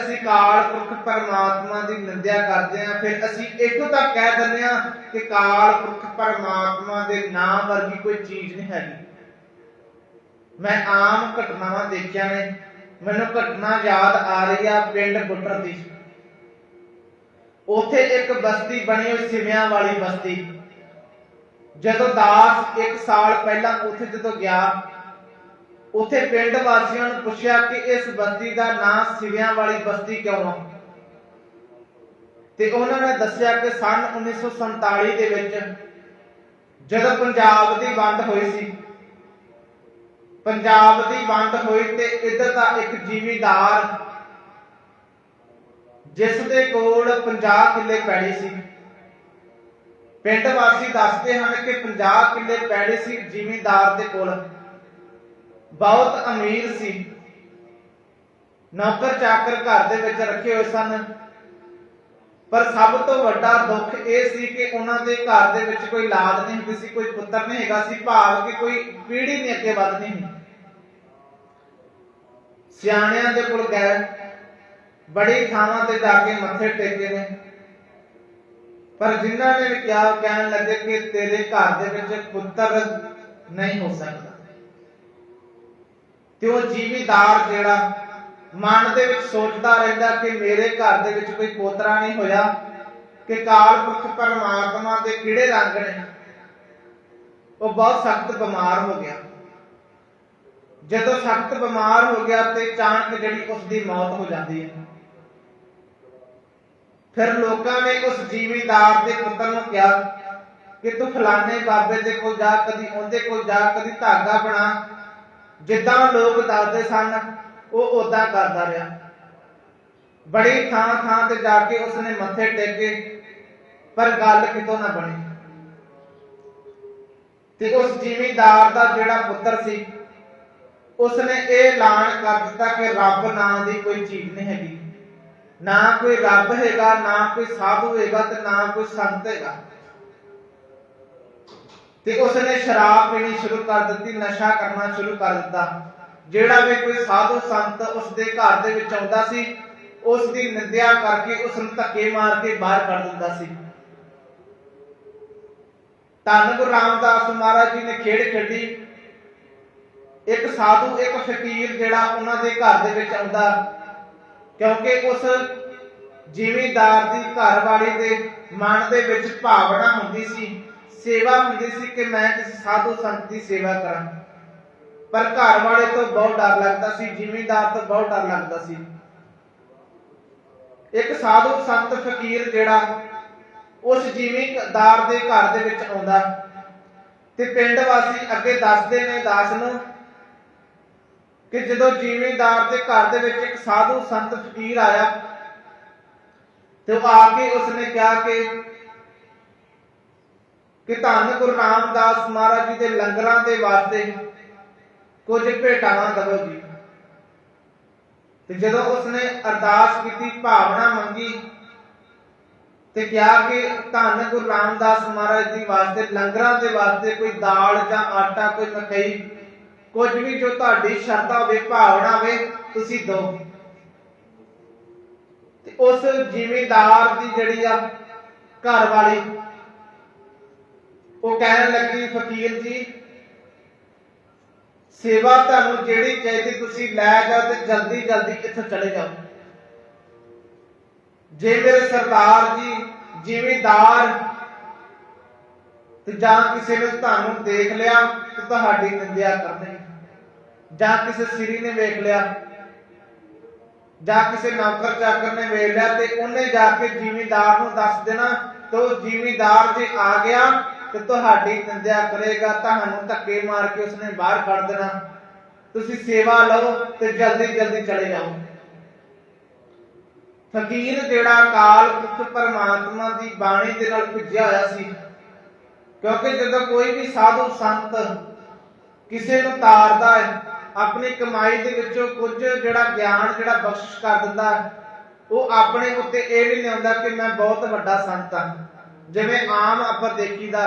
ਅਸੀਂ ਕਾਲ ਪੁਰਖ ਪਰਮਾਤਮਾ ਦੀ ਨਿੰਦਿਆ ਕਰਦੇ ਹਾਂ, ਫਿਰ ਅਸੀਂ ਇੱਥੋਂ ਤੱਕ ਕਹਿ ਦਿੰਦੇ ਹਾਂ ਕਿ ਕਾਲ ਪੁਰਖ ਪਰਮਾਤਮਾ ਦੇ ਨਾਮ ਵਰਗੀ ਕੋਈ ਚੀਜ਼ ਨਹੀਂ ਹੈਗੀ। ਮੈਂ ਆਮ ਘਟਨਾਵਾਂ ਦੇਖੀਆਂ ਨੇ, ਮੈਨੂੰ ਘਟਨਾ ਯਾਦ ਆ ਰਹੀ ਆ ਪਿੰਡ ਬੁੱਟਰ ਦੀ। ਉਥੇ ਇੱਕ ਬਸਤੀ ਬਣੀ ਹੋਈ ਸਿਵਿਆਂ ਵਾਲੀ ਬਸਤੀ। ਜਦੋਂ ਦਾਸ 1 ਸਾਲ ਪਹਿਲਾਂ ਉੱਥੇ ਜਦੋਂ ਗਿਆ ਉੱਥੇ ਪਿੰਡ ਵਾਸੀਆਂ ਨੂੰ ਪੁੱਛਿਆ ਕਿ ਇਸ ਬਸਤੀ ਦਾ ਨਾਂ ਸਿਵਿਆਂ ਵਾਲੀ ਬਸਤੀ ਕਿਉਂ ਆ? ਤੇ ਉਹਨਾਂ ਨੇ ਦੱਸਿਆ ਕਿ ਸੰਨ 1947 ਦੇ ਵਿੱਚ ਜਦੋਂ ਪੰਜਾਬ ਦੀ ਵੰਡ ਹੋਈ ਸੀ, ਪੰਜਾਬ ਦੀ ਵੰਡ ਹੋਈ ਤੇ ਇੱਧਰ ਦਾ ਇੱਕ ਜ਼ਿਮੀਂਦਾਰ ਜਿਸ ਦੇ ਕੋਲ 50 ਕਿੱਲੇ ਪੈੜੀ ਸੀ। ਪਿੰਡ ਵਾਸੀ ਦੱਸਦੇ ਹਨ ਕਿ 50 ਕਿੱਲੇ ਪੈੜੀ ਸੀ ਜ਼ਿਮੀਂਦਾਰ ਦੇ ਕੋਲ। ਬਹੁਤ ਅਮੀਰ ਸੀ। ਨੌਕਰ ਚਾਕਰ ਘਰ ਦੇ ਵਿੱਚ ਰੱਖੇ ਹੋਏ ਸਨ। ਪਰ ਸਭ ਤੋਂ ਵੱਡਾ ਦੁੱਖ ਇਹ ਸੀ ਕਿ ਉਹਨਾਂ ਦੇ ਘਰ ਦੇ ਵਿੱਚ ਕੋਈ ਲਾਦ ਨਹੀਂ ਹੁੰਦੀ ਸੀ, ਕੋਈ ਪੁੱਤਰ ਨਹੀਂ ਹੈਗਾ ਸੀ, ਭਾਵ ਕਿ ਕੋਈ ਪੀੜ੍ਹੀ ਨਹੀਂ ਅੱਗੇ ਵਧਣੀ ਸੀ। ਸਿਆਣਿਆਂ ਦੇ ਕੋਲ ਗਏ। ਬੜੀ ਥਾਵਾਂ ਤੇ ਜਾ ਕੇ ਮੱਥੇ ਟੇਕੇ ਨੇ। ਪਰ ਜਿਨ੍ਹਾਂ ਨੇ ਵੀ ਕਿਹਾ ਕਹਿਣ ਲੱਗੇ ਕਿ ਤੇਰੇ ਘਰ ਦੇ ਵਿੱਚ ਪੁੱਤਰ ਨਹੀਂ ਹੋ ਸਕਦਾ। ਤੇ ਉਹ ਜੀਵੀਦਾਰ ਜਿਹੜਾ ਮਨ ਦੇ ਵਿੱਚ ਸੋਚਦਾ ਰਹਿੰਦਾ ਕਿ ਮੇਰੇ ਘਰ ਦੇ ਵਿੱਚ ਕੋਈ ਪੋਤਰਾ ਨਹੀਂ ਹੋਇਆ, ਕਿ ਕਾਲ ਪੁਰਖ ਪਰਮਾਤਮਾ ਦੇ ਕਿਹੜੇ ਰੰਗ ਨੇ। ਉਹ ਬਹੁਤ ਸਖਤ ਬਿਮਾਰ ਹੋ ਗਿਆ। ਜਦੋਂ ਸਖਤ ਬਿਮਾਰ ਹੋ ਗਿਆ ਤੇ ਅਚਾਨਕ ਜਿਹੜੀ ਉਸ ਦੀ ਮੌਤ ਹੋ ਜਾਂਦੀ ਹੈ। ਫਿਰ ਲੋਕਾਂ ਨੇ ਉਸ ਜੀਵੀਦਾਰ ਦੇ ਪੁੱਤਰ ਨੂੰ ਕਿਹਾ ਕਿ ਤੂੰ ਫਲਾਣੇ ਬਾਬੇ ਦੇ ਕੋਲ ਜਾ, ਕਦੀ ਉਹਦੇ ਕੋਲ ਜਾ, ਕਦੀ ਧਾਗਾ ਬਣਾ। ਜਿੱਦਾਂ ਲੋਕ ਦੱਸਦੇ ਸਨ, ਉਹ ਉਦਾਂ ਕਰਦਾ ਰਿਹਾ। ਬੜੀ ਥਾਂ ਥਾਂ ਤੇ ਜਾ ਕੇ ਉਸਨੇ ਮੱਥੇ ਟੇਕੇ, ਪਰ ਗੱਲ ਕਿਤੋਂ ਨਾ ਬਣੀ। ਤੇ ਉਸ ਜ਼ਿਮੀਂਦਾਰ ਦਾ ਜਿਹੜਾ ਪੁੱਤਰ ਸੀ, ਉਸਨੇ ਇਹ ਐਲਾਨ ਕਰ ਦਿੱਤਾ ਕਿ ਰੱਬ ਨਾਂ ਦੀ ਕੋਈ ਚੀਜ਼ ਨਹੀਂ ਹੈਗੀ। ਨਾ ਕੋਈ ਰੱਬ ਹੈਗਾ, ਨਾ ਕੋਈ ਸਾਧੂ ਹੈਗਾ ਤੇ ਨਾ ਕੋਈ ਸੰਤ ਹੈਗਾ। ਤੇ ਉਸਨੇ ਸ਼ਰਾਬ ਪੀਣੀ ਸ਼ੁਰੂ ਕਰ ਦਿੱਤੀ, ਨਸ਼ਾ ਕਰਨਾ ਸ਼ੁਰੂ ਕਰ ਦਿੱਤਾ। ਜਿਹੜਾ ਵੀ ਕੋਈ ਸਾਧੂ ਸੰਤ ਉਸ ਦੇ ਘਰ ਦੇ ਵਿੱਚ ਆਉਂਦਾ ਸੀ ਉਸ ਦੀ ਨਿੰਦਿਆ ਕਰਕੇ ਉਸ ਨੂੰ ਧੱਕੇ ਮਾਰ ਕੇ ਬਾਹਰ ਕੱਢ ਦਿੰਦਾ ਸੀ। ਧੰਨ ਗੁਰੂ ਰਾਮਦਾਸ ਮਹਾਰਾਜ ਜੀ ਨੇ ਖੇਡ ਖੇਡੀ। ਇੱਕ ਸਾਧੂ, ਇੱਕ ਫਕੀਰ ਜਿਹੜਾ ਉਹਨਾਂ ਦੇ ਘਰ ਦੇ ਵਿੱਚ ਆਉਂਦਾ, ਕਿਉਂਕਿ ਉਸ ਜਿਮੀਦਾਰ ਦੀ ਘਰਵਾਲੀ ਦੇ ਮਨ ਦੇ ਵਿੱਚ ਭਾਵਨਾ ਹੁੰਦੀ ਸੀ ਸੇਵਾ ਹੁੰਦੀ ਸੀ ਕਿ ਮੈਂ ਕਿਸੇ ਸਾਧੂ ਸੰਤ ਦੀ ਸੇਵਾ ਕਰਾਂ। ਪਰ ਘਰ ਵਾਲੇ ਤੋਂ ਬਹੁਤ ਡਰ ਲੱਗਦਾ ਸੀ, ਜ਼ਿਮੀਂਦਾਰ ਤੋਂ ਬਹੁਤ ਡਰ ਲੱਗਦਾ ਸੀ। ਇੱਕ ਸਾਧੂ ਸੰਤ ਫਕੀਰ ਜਿਹੜਾ ਉਸ ਜ਼ਿਮੀਂਦਾਰ ਦੇ ਘਰ ਦੇ ਵਿੱਚ ਆਉਂਦਾ ਤੇ ਪਿੰਡ ਵਾਸੀ ਅੱਗੇ ਦੱਸਦੇ ਨੇ ਦਾਸ ਨੂੰ ਕਿ ਜਦੋਂ ਜ਼ਿਮੀਂਦਾਰ ਦੇ ਘਰ ਦੇ ਵਿੱਚ ਇੱਕ ਸਾਧੂ ਸੰਤ ਫਕੀਰ ਆਇਆ ਤੇ ਉਹ ਆ ਕੇ ਉਸਨੇ ਕਿਹਾ ਕਿ ਕਿ ਧੰਨ ਗੁਰੂ ਰਾਮਦਾਸ ਮਹਾਰਾਜ ਜੀ ਦੇ ਲੰਗਰਾਂ ਦੇ ਵਾਸਤੇ ਕੁਝ ਭੇਟਾਵਾਂ ਦਵੋ ਜੀ। ਤੇ ਜਦੋਂ ਉਸਨੇ ਅਰਦਾਸ ਕੀਤੀ, ਭਾਵਨਾ ਮੰਗੀ ਤੇ ਕਿਹਾ ਕਿ ਧੰਨ ਗੁਰੂ ਰਾਮਦਾਸ ਮਹਾਰਾਜ ਜੀ ਵਾਸਤੇ, ਲੰਗਰਾਂ ਦੇ ਵਾਸਤੇ ਕੋਈ ਦਾਲ ਜਾਂ ਆਟਾ, ਕੋਈ ਮਕਈ ਕੁਝ ਵੀ ਜੋ ਤੁਹਾਡੀ ਸ਼ਰਧਾ ਹੋਵੇ, ਭਾਵਨਾ ਹੋਵੇ, ਤੁਸੀਂ ਦਿਓ। ਤੇ ਉਸ ਜ਼ਿਮੀਂਦਾਰ ਦੀ ਜਿਹੜੀ ਆ ਘਰ ਵਾਲੀ ਉਹ ਕਹਿਣ ਲੱਗੀ, ਫਕੀਰ ਜੀ, ਸੇਵਾ ਤੁਹਾਨੂੰ ਜਿਹੜੀ ਚਾਹੀਦੀ ਤੁਸੀਂ ਲੈ ਜਾਓ ਤੇ ਜਲਦੀ ਜਲਦੀ ਇੱਥੋਂ ਚਲੇ ਜਾਓ। ਜੇ ਮੇਰੇ ਸਰਦਾਰ ਜੀ ਜ਼ਿਮੀਂਦਾਰ ਤੇ ਜਾਂ ਕਿਸੇ ਨੇ ਤੁਹਾਨੂੰ ਦੇਖ ਲਿਆ ਤੇ ਤੁਹਾਡੀ ਨਿੰਦਿਆ ਕਰਨੀ। ਜਾਂ ਕਿਸੇ ਸਿਰੀ ਨੇ ਵੇਖ ਲਿਆ, ਜਾਂ ਕਿਸੇ ਨੌਕਰ ਚਾਕਰ ਨੇ ਵੇਖ ਲਿਆ ਤੇ ਉਹਨੇ ਜਾ ਕੇ ਜਿਮੀਦਾਰ ਨੂੰ ਦੱਸ ਦੇਣਾ ਤੇ ਉਹ ਜਿਮੀਦਾਰ ਜੇ ਆ ਗਿਆ ਤੇ ਤੁਹਾਡੀ ਨਿੰਦਿਆ ਕਰੇਗਾ ਤੁਹਾਨੂੰ ਧੱਕੇ ਮਾਰ ਕੇ ਉਸਨੇ ਬਾਹਰ ਕੱਢ ਦੇਣਾ। ਤੁਸੀਂ ਸੇਵਾ ਲਓ ਤੇ ਜਲਦੀ ਜਲਦੀ ਚਲੇ ਜਾਓ। ਫਕੀਰ ਜਿਹੜਾ ਕਾਲ ਪੁਰਖ ਪਰਮਾਤਮਾ ਦੀ ਬਾਣੀ ਦੇ ਨਾਲ ਭਿੱਜਿਆ ਹੋਇਆ ਸੀ ਕਿਉਂਕਿ ਜਦੋਂ ਕੋਈ ਵੀ ਸਾਧੂ ਸੰਤ ਕਿਸੇ ਨੂੰ ਤਾਰਦਾ ਹੈ ਆਪਣੀ ਕਮਾਈ ਦੇ ਵਿੱਚੋਂ ਕੁਝ ਜਿਹੜਾ ਗਿਆਨ ਜਿਹੜਾ ਬਖਸ਼ਿਸ਼ ਕਰ ਦਿੰਦਾ ਹੈ, ਉਹ ਆਪਣੇ ਉੱਤੇ ਇਹ ਨਹੀਂ ਲਿਆਉਂਦਾ ਕਿ ਮੈਂ ਬਹੁਤ ਵੱਡਾ ਸੰਤ ਹਾਂ। ਜਿਵੇਂ ਆਮ ਆਪਾਂ ਦੇਖੀਦਾ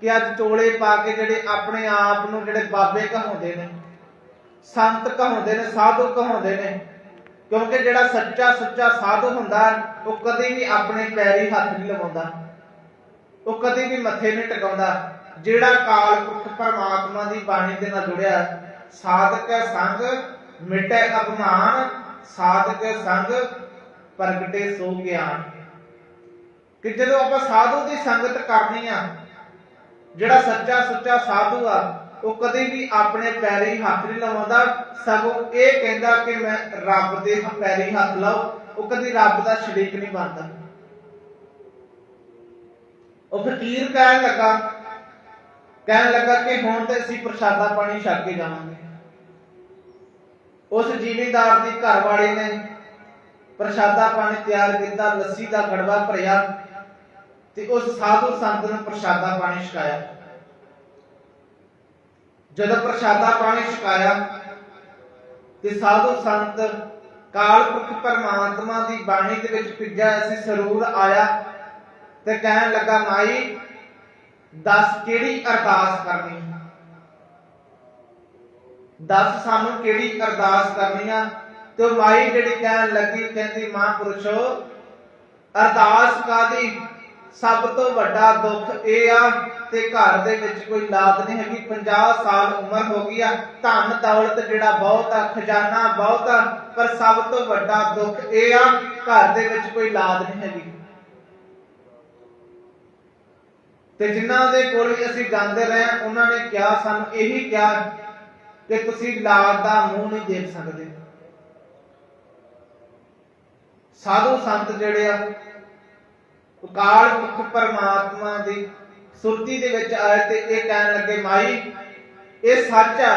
ਕਿ ਅੱਜ ਟੋਲੇ ਪਾ ਕੇ ਜਿਹੜੇ ਆਪਣੇ ਆਪ ਨੂੰ ਜਿਹੜੇ ਬਾਬੇ ਕਹਾਉਂਦੇ ਨੇ ਸੰਤ ਕਹਾਉਂਦੇ ਨੇ ਸਾਧੂ ਕਹਾਉਂਦੇ ਨੇ ਕਿਉਂਕਿ ਜਿਹੜਾ ਸੱਚਾ ਸੁੱਚਾ ਸਾਧੂ ਹੁੰਦਾ ਉਹ ਕਦੇ ਵੀ ਆਪਣੇ ਪੈਰੀ ਹੱਥ ਨਹੀਂ ਲਵਾਉਂਦਾ ਉਹ ਕਦੇ ਵੀ ਮੱਥੇ ਨਹੀਂ ਟਿਕਾਉਂਦਾ। ਜਿਹੜਾ ਕਾਲ ਪੁਰਖ ਪਰਮਾਤਮਾ ਦੀ ਬਾਣੀ ਦੇ ਨਾਲ ਜੁੜਿਆ ਹੈ, ਸਾਧਕ ਸੰਗ ਮਿਟੈ ਅਭਿਮਾਨ ਸਾਧਕ ਸੰਗ ਪ੍ਰਗਟੇ ਸੋ ਗਿਆਨ। ਕਿ ਜਦੋਂ ਆਪਾਂ ਸਾਧੂ ਦੀ ਸੰਗਤ ਕਰਨੀ ਆ, ਜਿਹੜਾ ਸੱਚਾ ਸੁੱਚਾ ਸਾਧੂ ਆ, ਉਹ ਕਦੇ ਵੀ ਆਪਣੇ ਪੈਰੀ ਹੱਥ ਨਹੀਂ ਲਵਾਉਂਦਾ ਸਗੋਂ ਇਹ ਕਹਿੰਦਾ ਕਿ ਮੈਂ ਰੱਬ ਦੇ ਪੈਰੀ ਹੱਥ ਲਾਓ ਉਹ ਕਦੀ ਰੱਬ ਦਾ ਸ਼ਰੀਕ ਨਹੀਂ ਬਣਦਾ। ਉਹ ਫਕੀਰ ਕਹਿਣ ਲੱਗਾ ਕਹਿਣ ਲੱਗਾ ਕਿ ਹੁਣ ਤੇ ਅਸੀਂ ਪ੍ਰਸ਼ਾਦਾ ਪਾਣੀ ਛਕ ਕੇ ਜਾਵਾਂਗੇ। ਉਸ ਜ਼ਿਮੀਂਦਾਰ ਦੀ ਘਰ ਵਾਲੇ ਨੇ ਪ੍ਰਸ਼ਾਦਾ ਪਾਣੀ ਤਿਆਰ ਕੀਤਾ, ਲੱਸੀ ਦਾ ਗੜਵਾ ਭਰਿਆ। ਤੇ ਉਸ ਸਾਧੂ ਸੰਤ ਨੂੰ ਪ੍ਰਸ਼ਾਦਾ ਪਾਣੀ ਛਕਾਇਆ। ਜਦੋਂ ਪ੍ਰਸ਼ਾਦਾ ਪਾਣੀ ਛਕਾਇਆ ਤੇ ਸਾਧੂ ਸੰਤ ਕਾਲ ਪੁਰਖ ਪਰਮਾਤਮਾ ਦੀ ਬਾਣੀ ਦੇ ਵਿੱਚ ਭਿੱਜਾ ਐਸੀ ਸਰੂਰ ਆਇਆ ਤੇ ਕਹਿਣ ਲੱਗਾ, ਮਾਈ, ਦੱਸ ਕਿਹੜੀ ਅਰਦਾਸ ਕਰਨੀ ਦੱਸ ਸਾਨੂੰ ਕਿਹੜੀ ਅਰਦਾਸ ਕਰਨੀ ਆ? ਤੇ ਉਹ ਮਾਈ ਜਿਹੜੀ ਕਹਿਣ ਲੱਗੀ, ਕਹਿੰਦੀ, ਮਹਾਂਪੁਰਸ਼ੋ, ਅਰਦਾਸ ਕਾਦੀ ਸਭ ਤੋਂ ਵੱਡਾ ਦੁੱਖ ਇਹ ਆ ਤੇ ਘਰ ਦੇ ਵਿੱਚ ਕੋਈ ਲਾਦ ਨਹੀਂ ਹੈਗੀ। 50 ਸਾਲ ਉਮਰ ਹੋ ਗਈ ਆ। ਧਨ ਦੌਲਤ ਜਿਹੜਾ ਬਹੁਤ ਆ ਖਜ਼ਾਨਾ ਬਹੁਤ ਆ ਪਰ ਸਭ ਤੋਂ ਵੱਡਾ ਦੁੱਖ ਇਹ ਆ ਘਰ ਦੇ ਵਿੱਚ ਕੋਈ ਲਾਦ ਨਹੀਂ ਹੈਗੀ। ਤੇ ਜਿਨ੍ਹਾਂ ਦੇ ਕੋਲ ਵੀ ਅਸੀਂ ਜਾਂਦੇ ਰਹੇ ਹਾਂ, ਉਹਨਾਂ ਨੇ ਕਿਹਾ ਸਾਨੂੰ ਇਹੀ ਕਿਹਾ ਕਿ ਤੁਸੀਂ ਲਾਦ ਦਾ ਮੂੰਹ ਨਹੀਂ ਦੇਖ ਸਕਦੇ। ਸਾਧੂ ਸੰਤ ਜਿਹੜੇ ਆ ਉਹ ਪੁਰਖ ਪਰਮਾਤਮਾ ਦੀ ਸੁਰਤੀ ਦੇ ਵਿੱਚ ਆਏ ਤੇ ਇਹ ਕਹਿਣ ਲੱਗੇ, ਮਾਈ, ਇਹ ਸੱਚ ਆ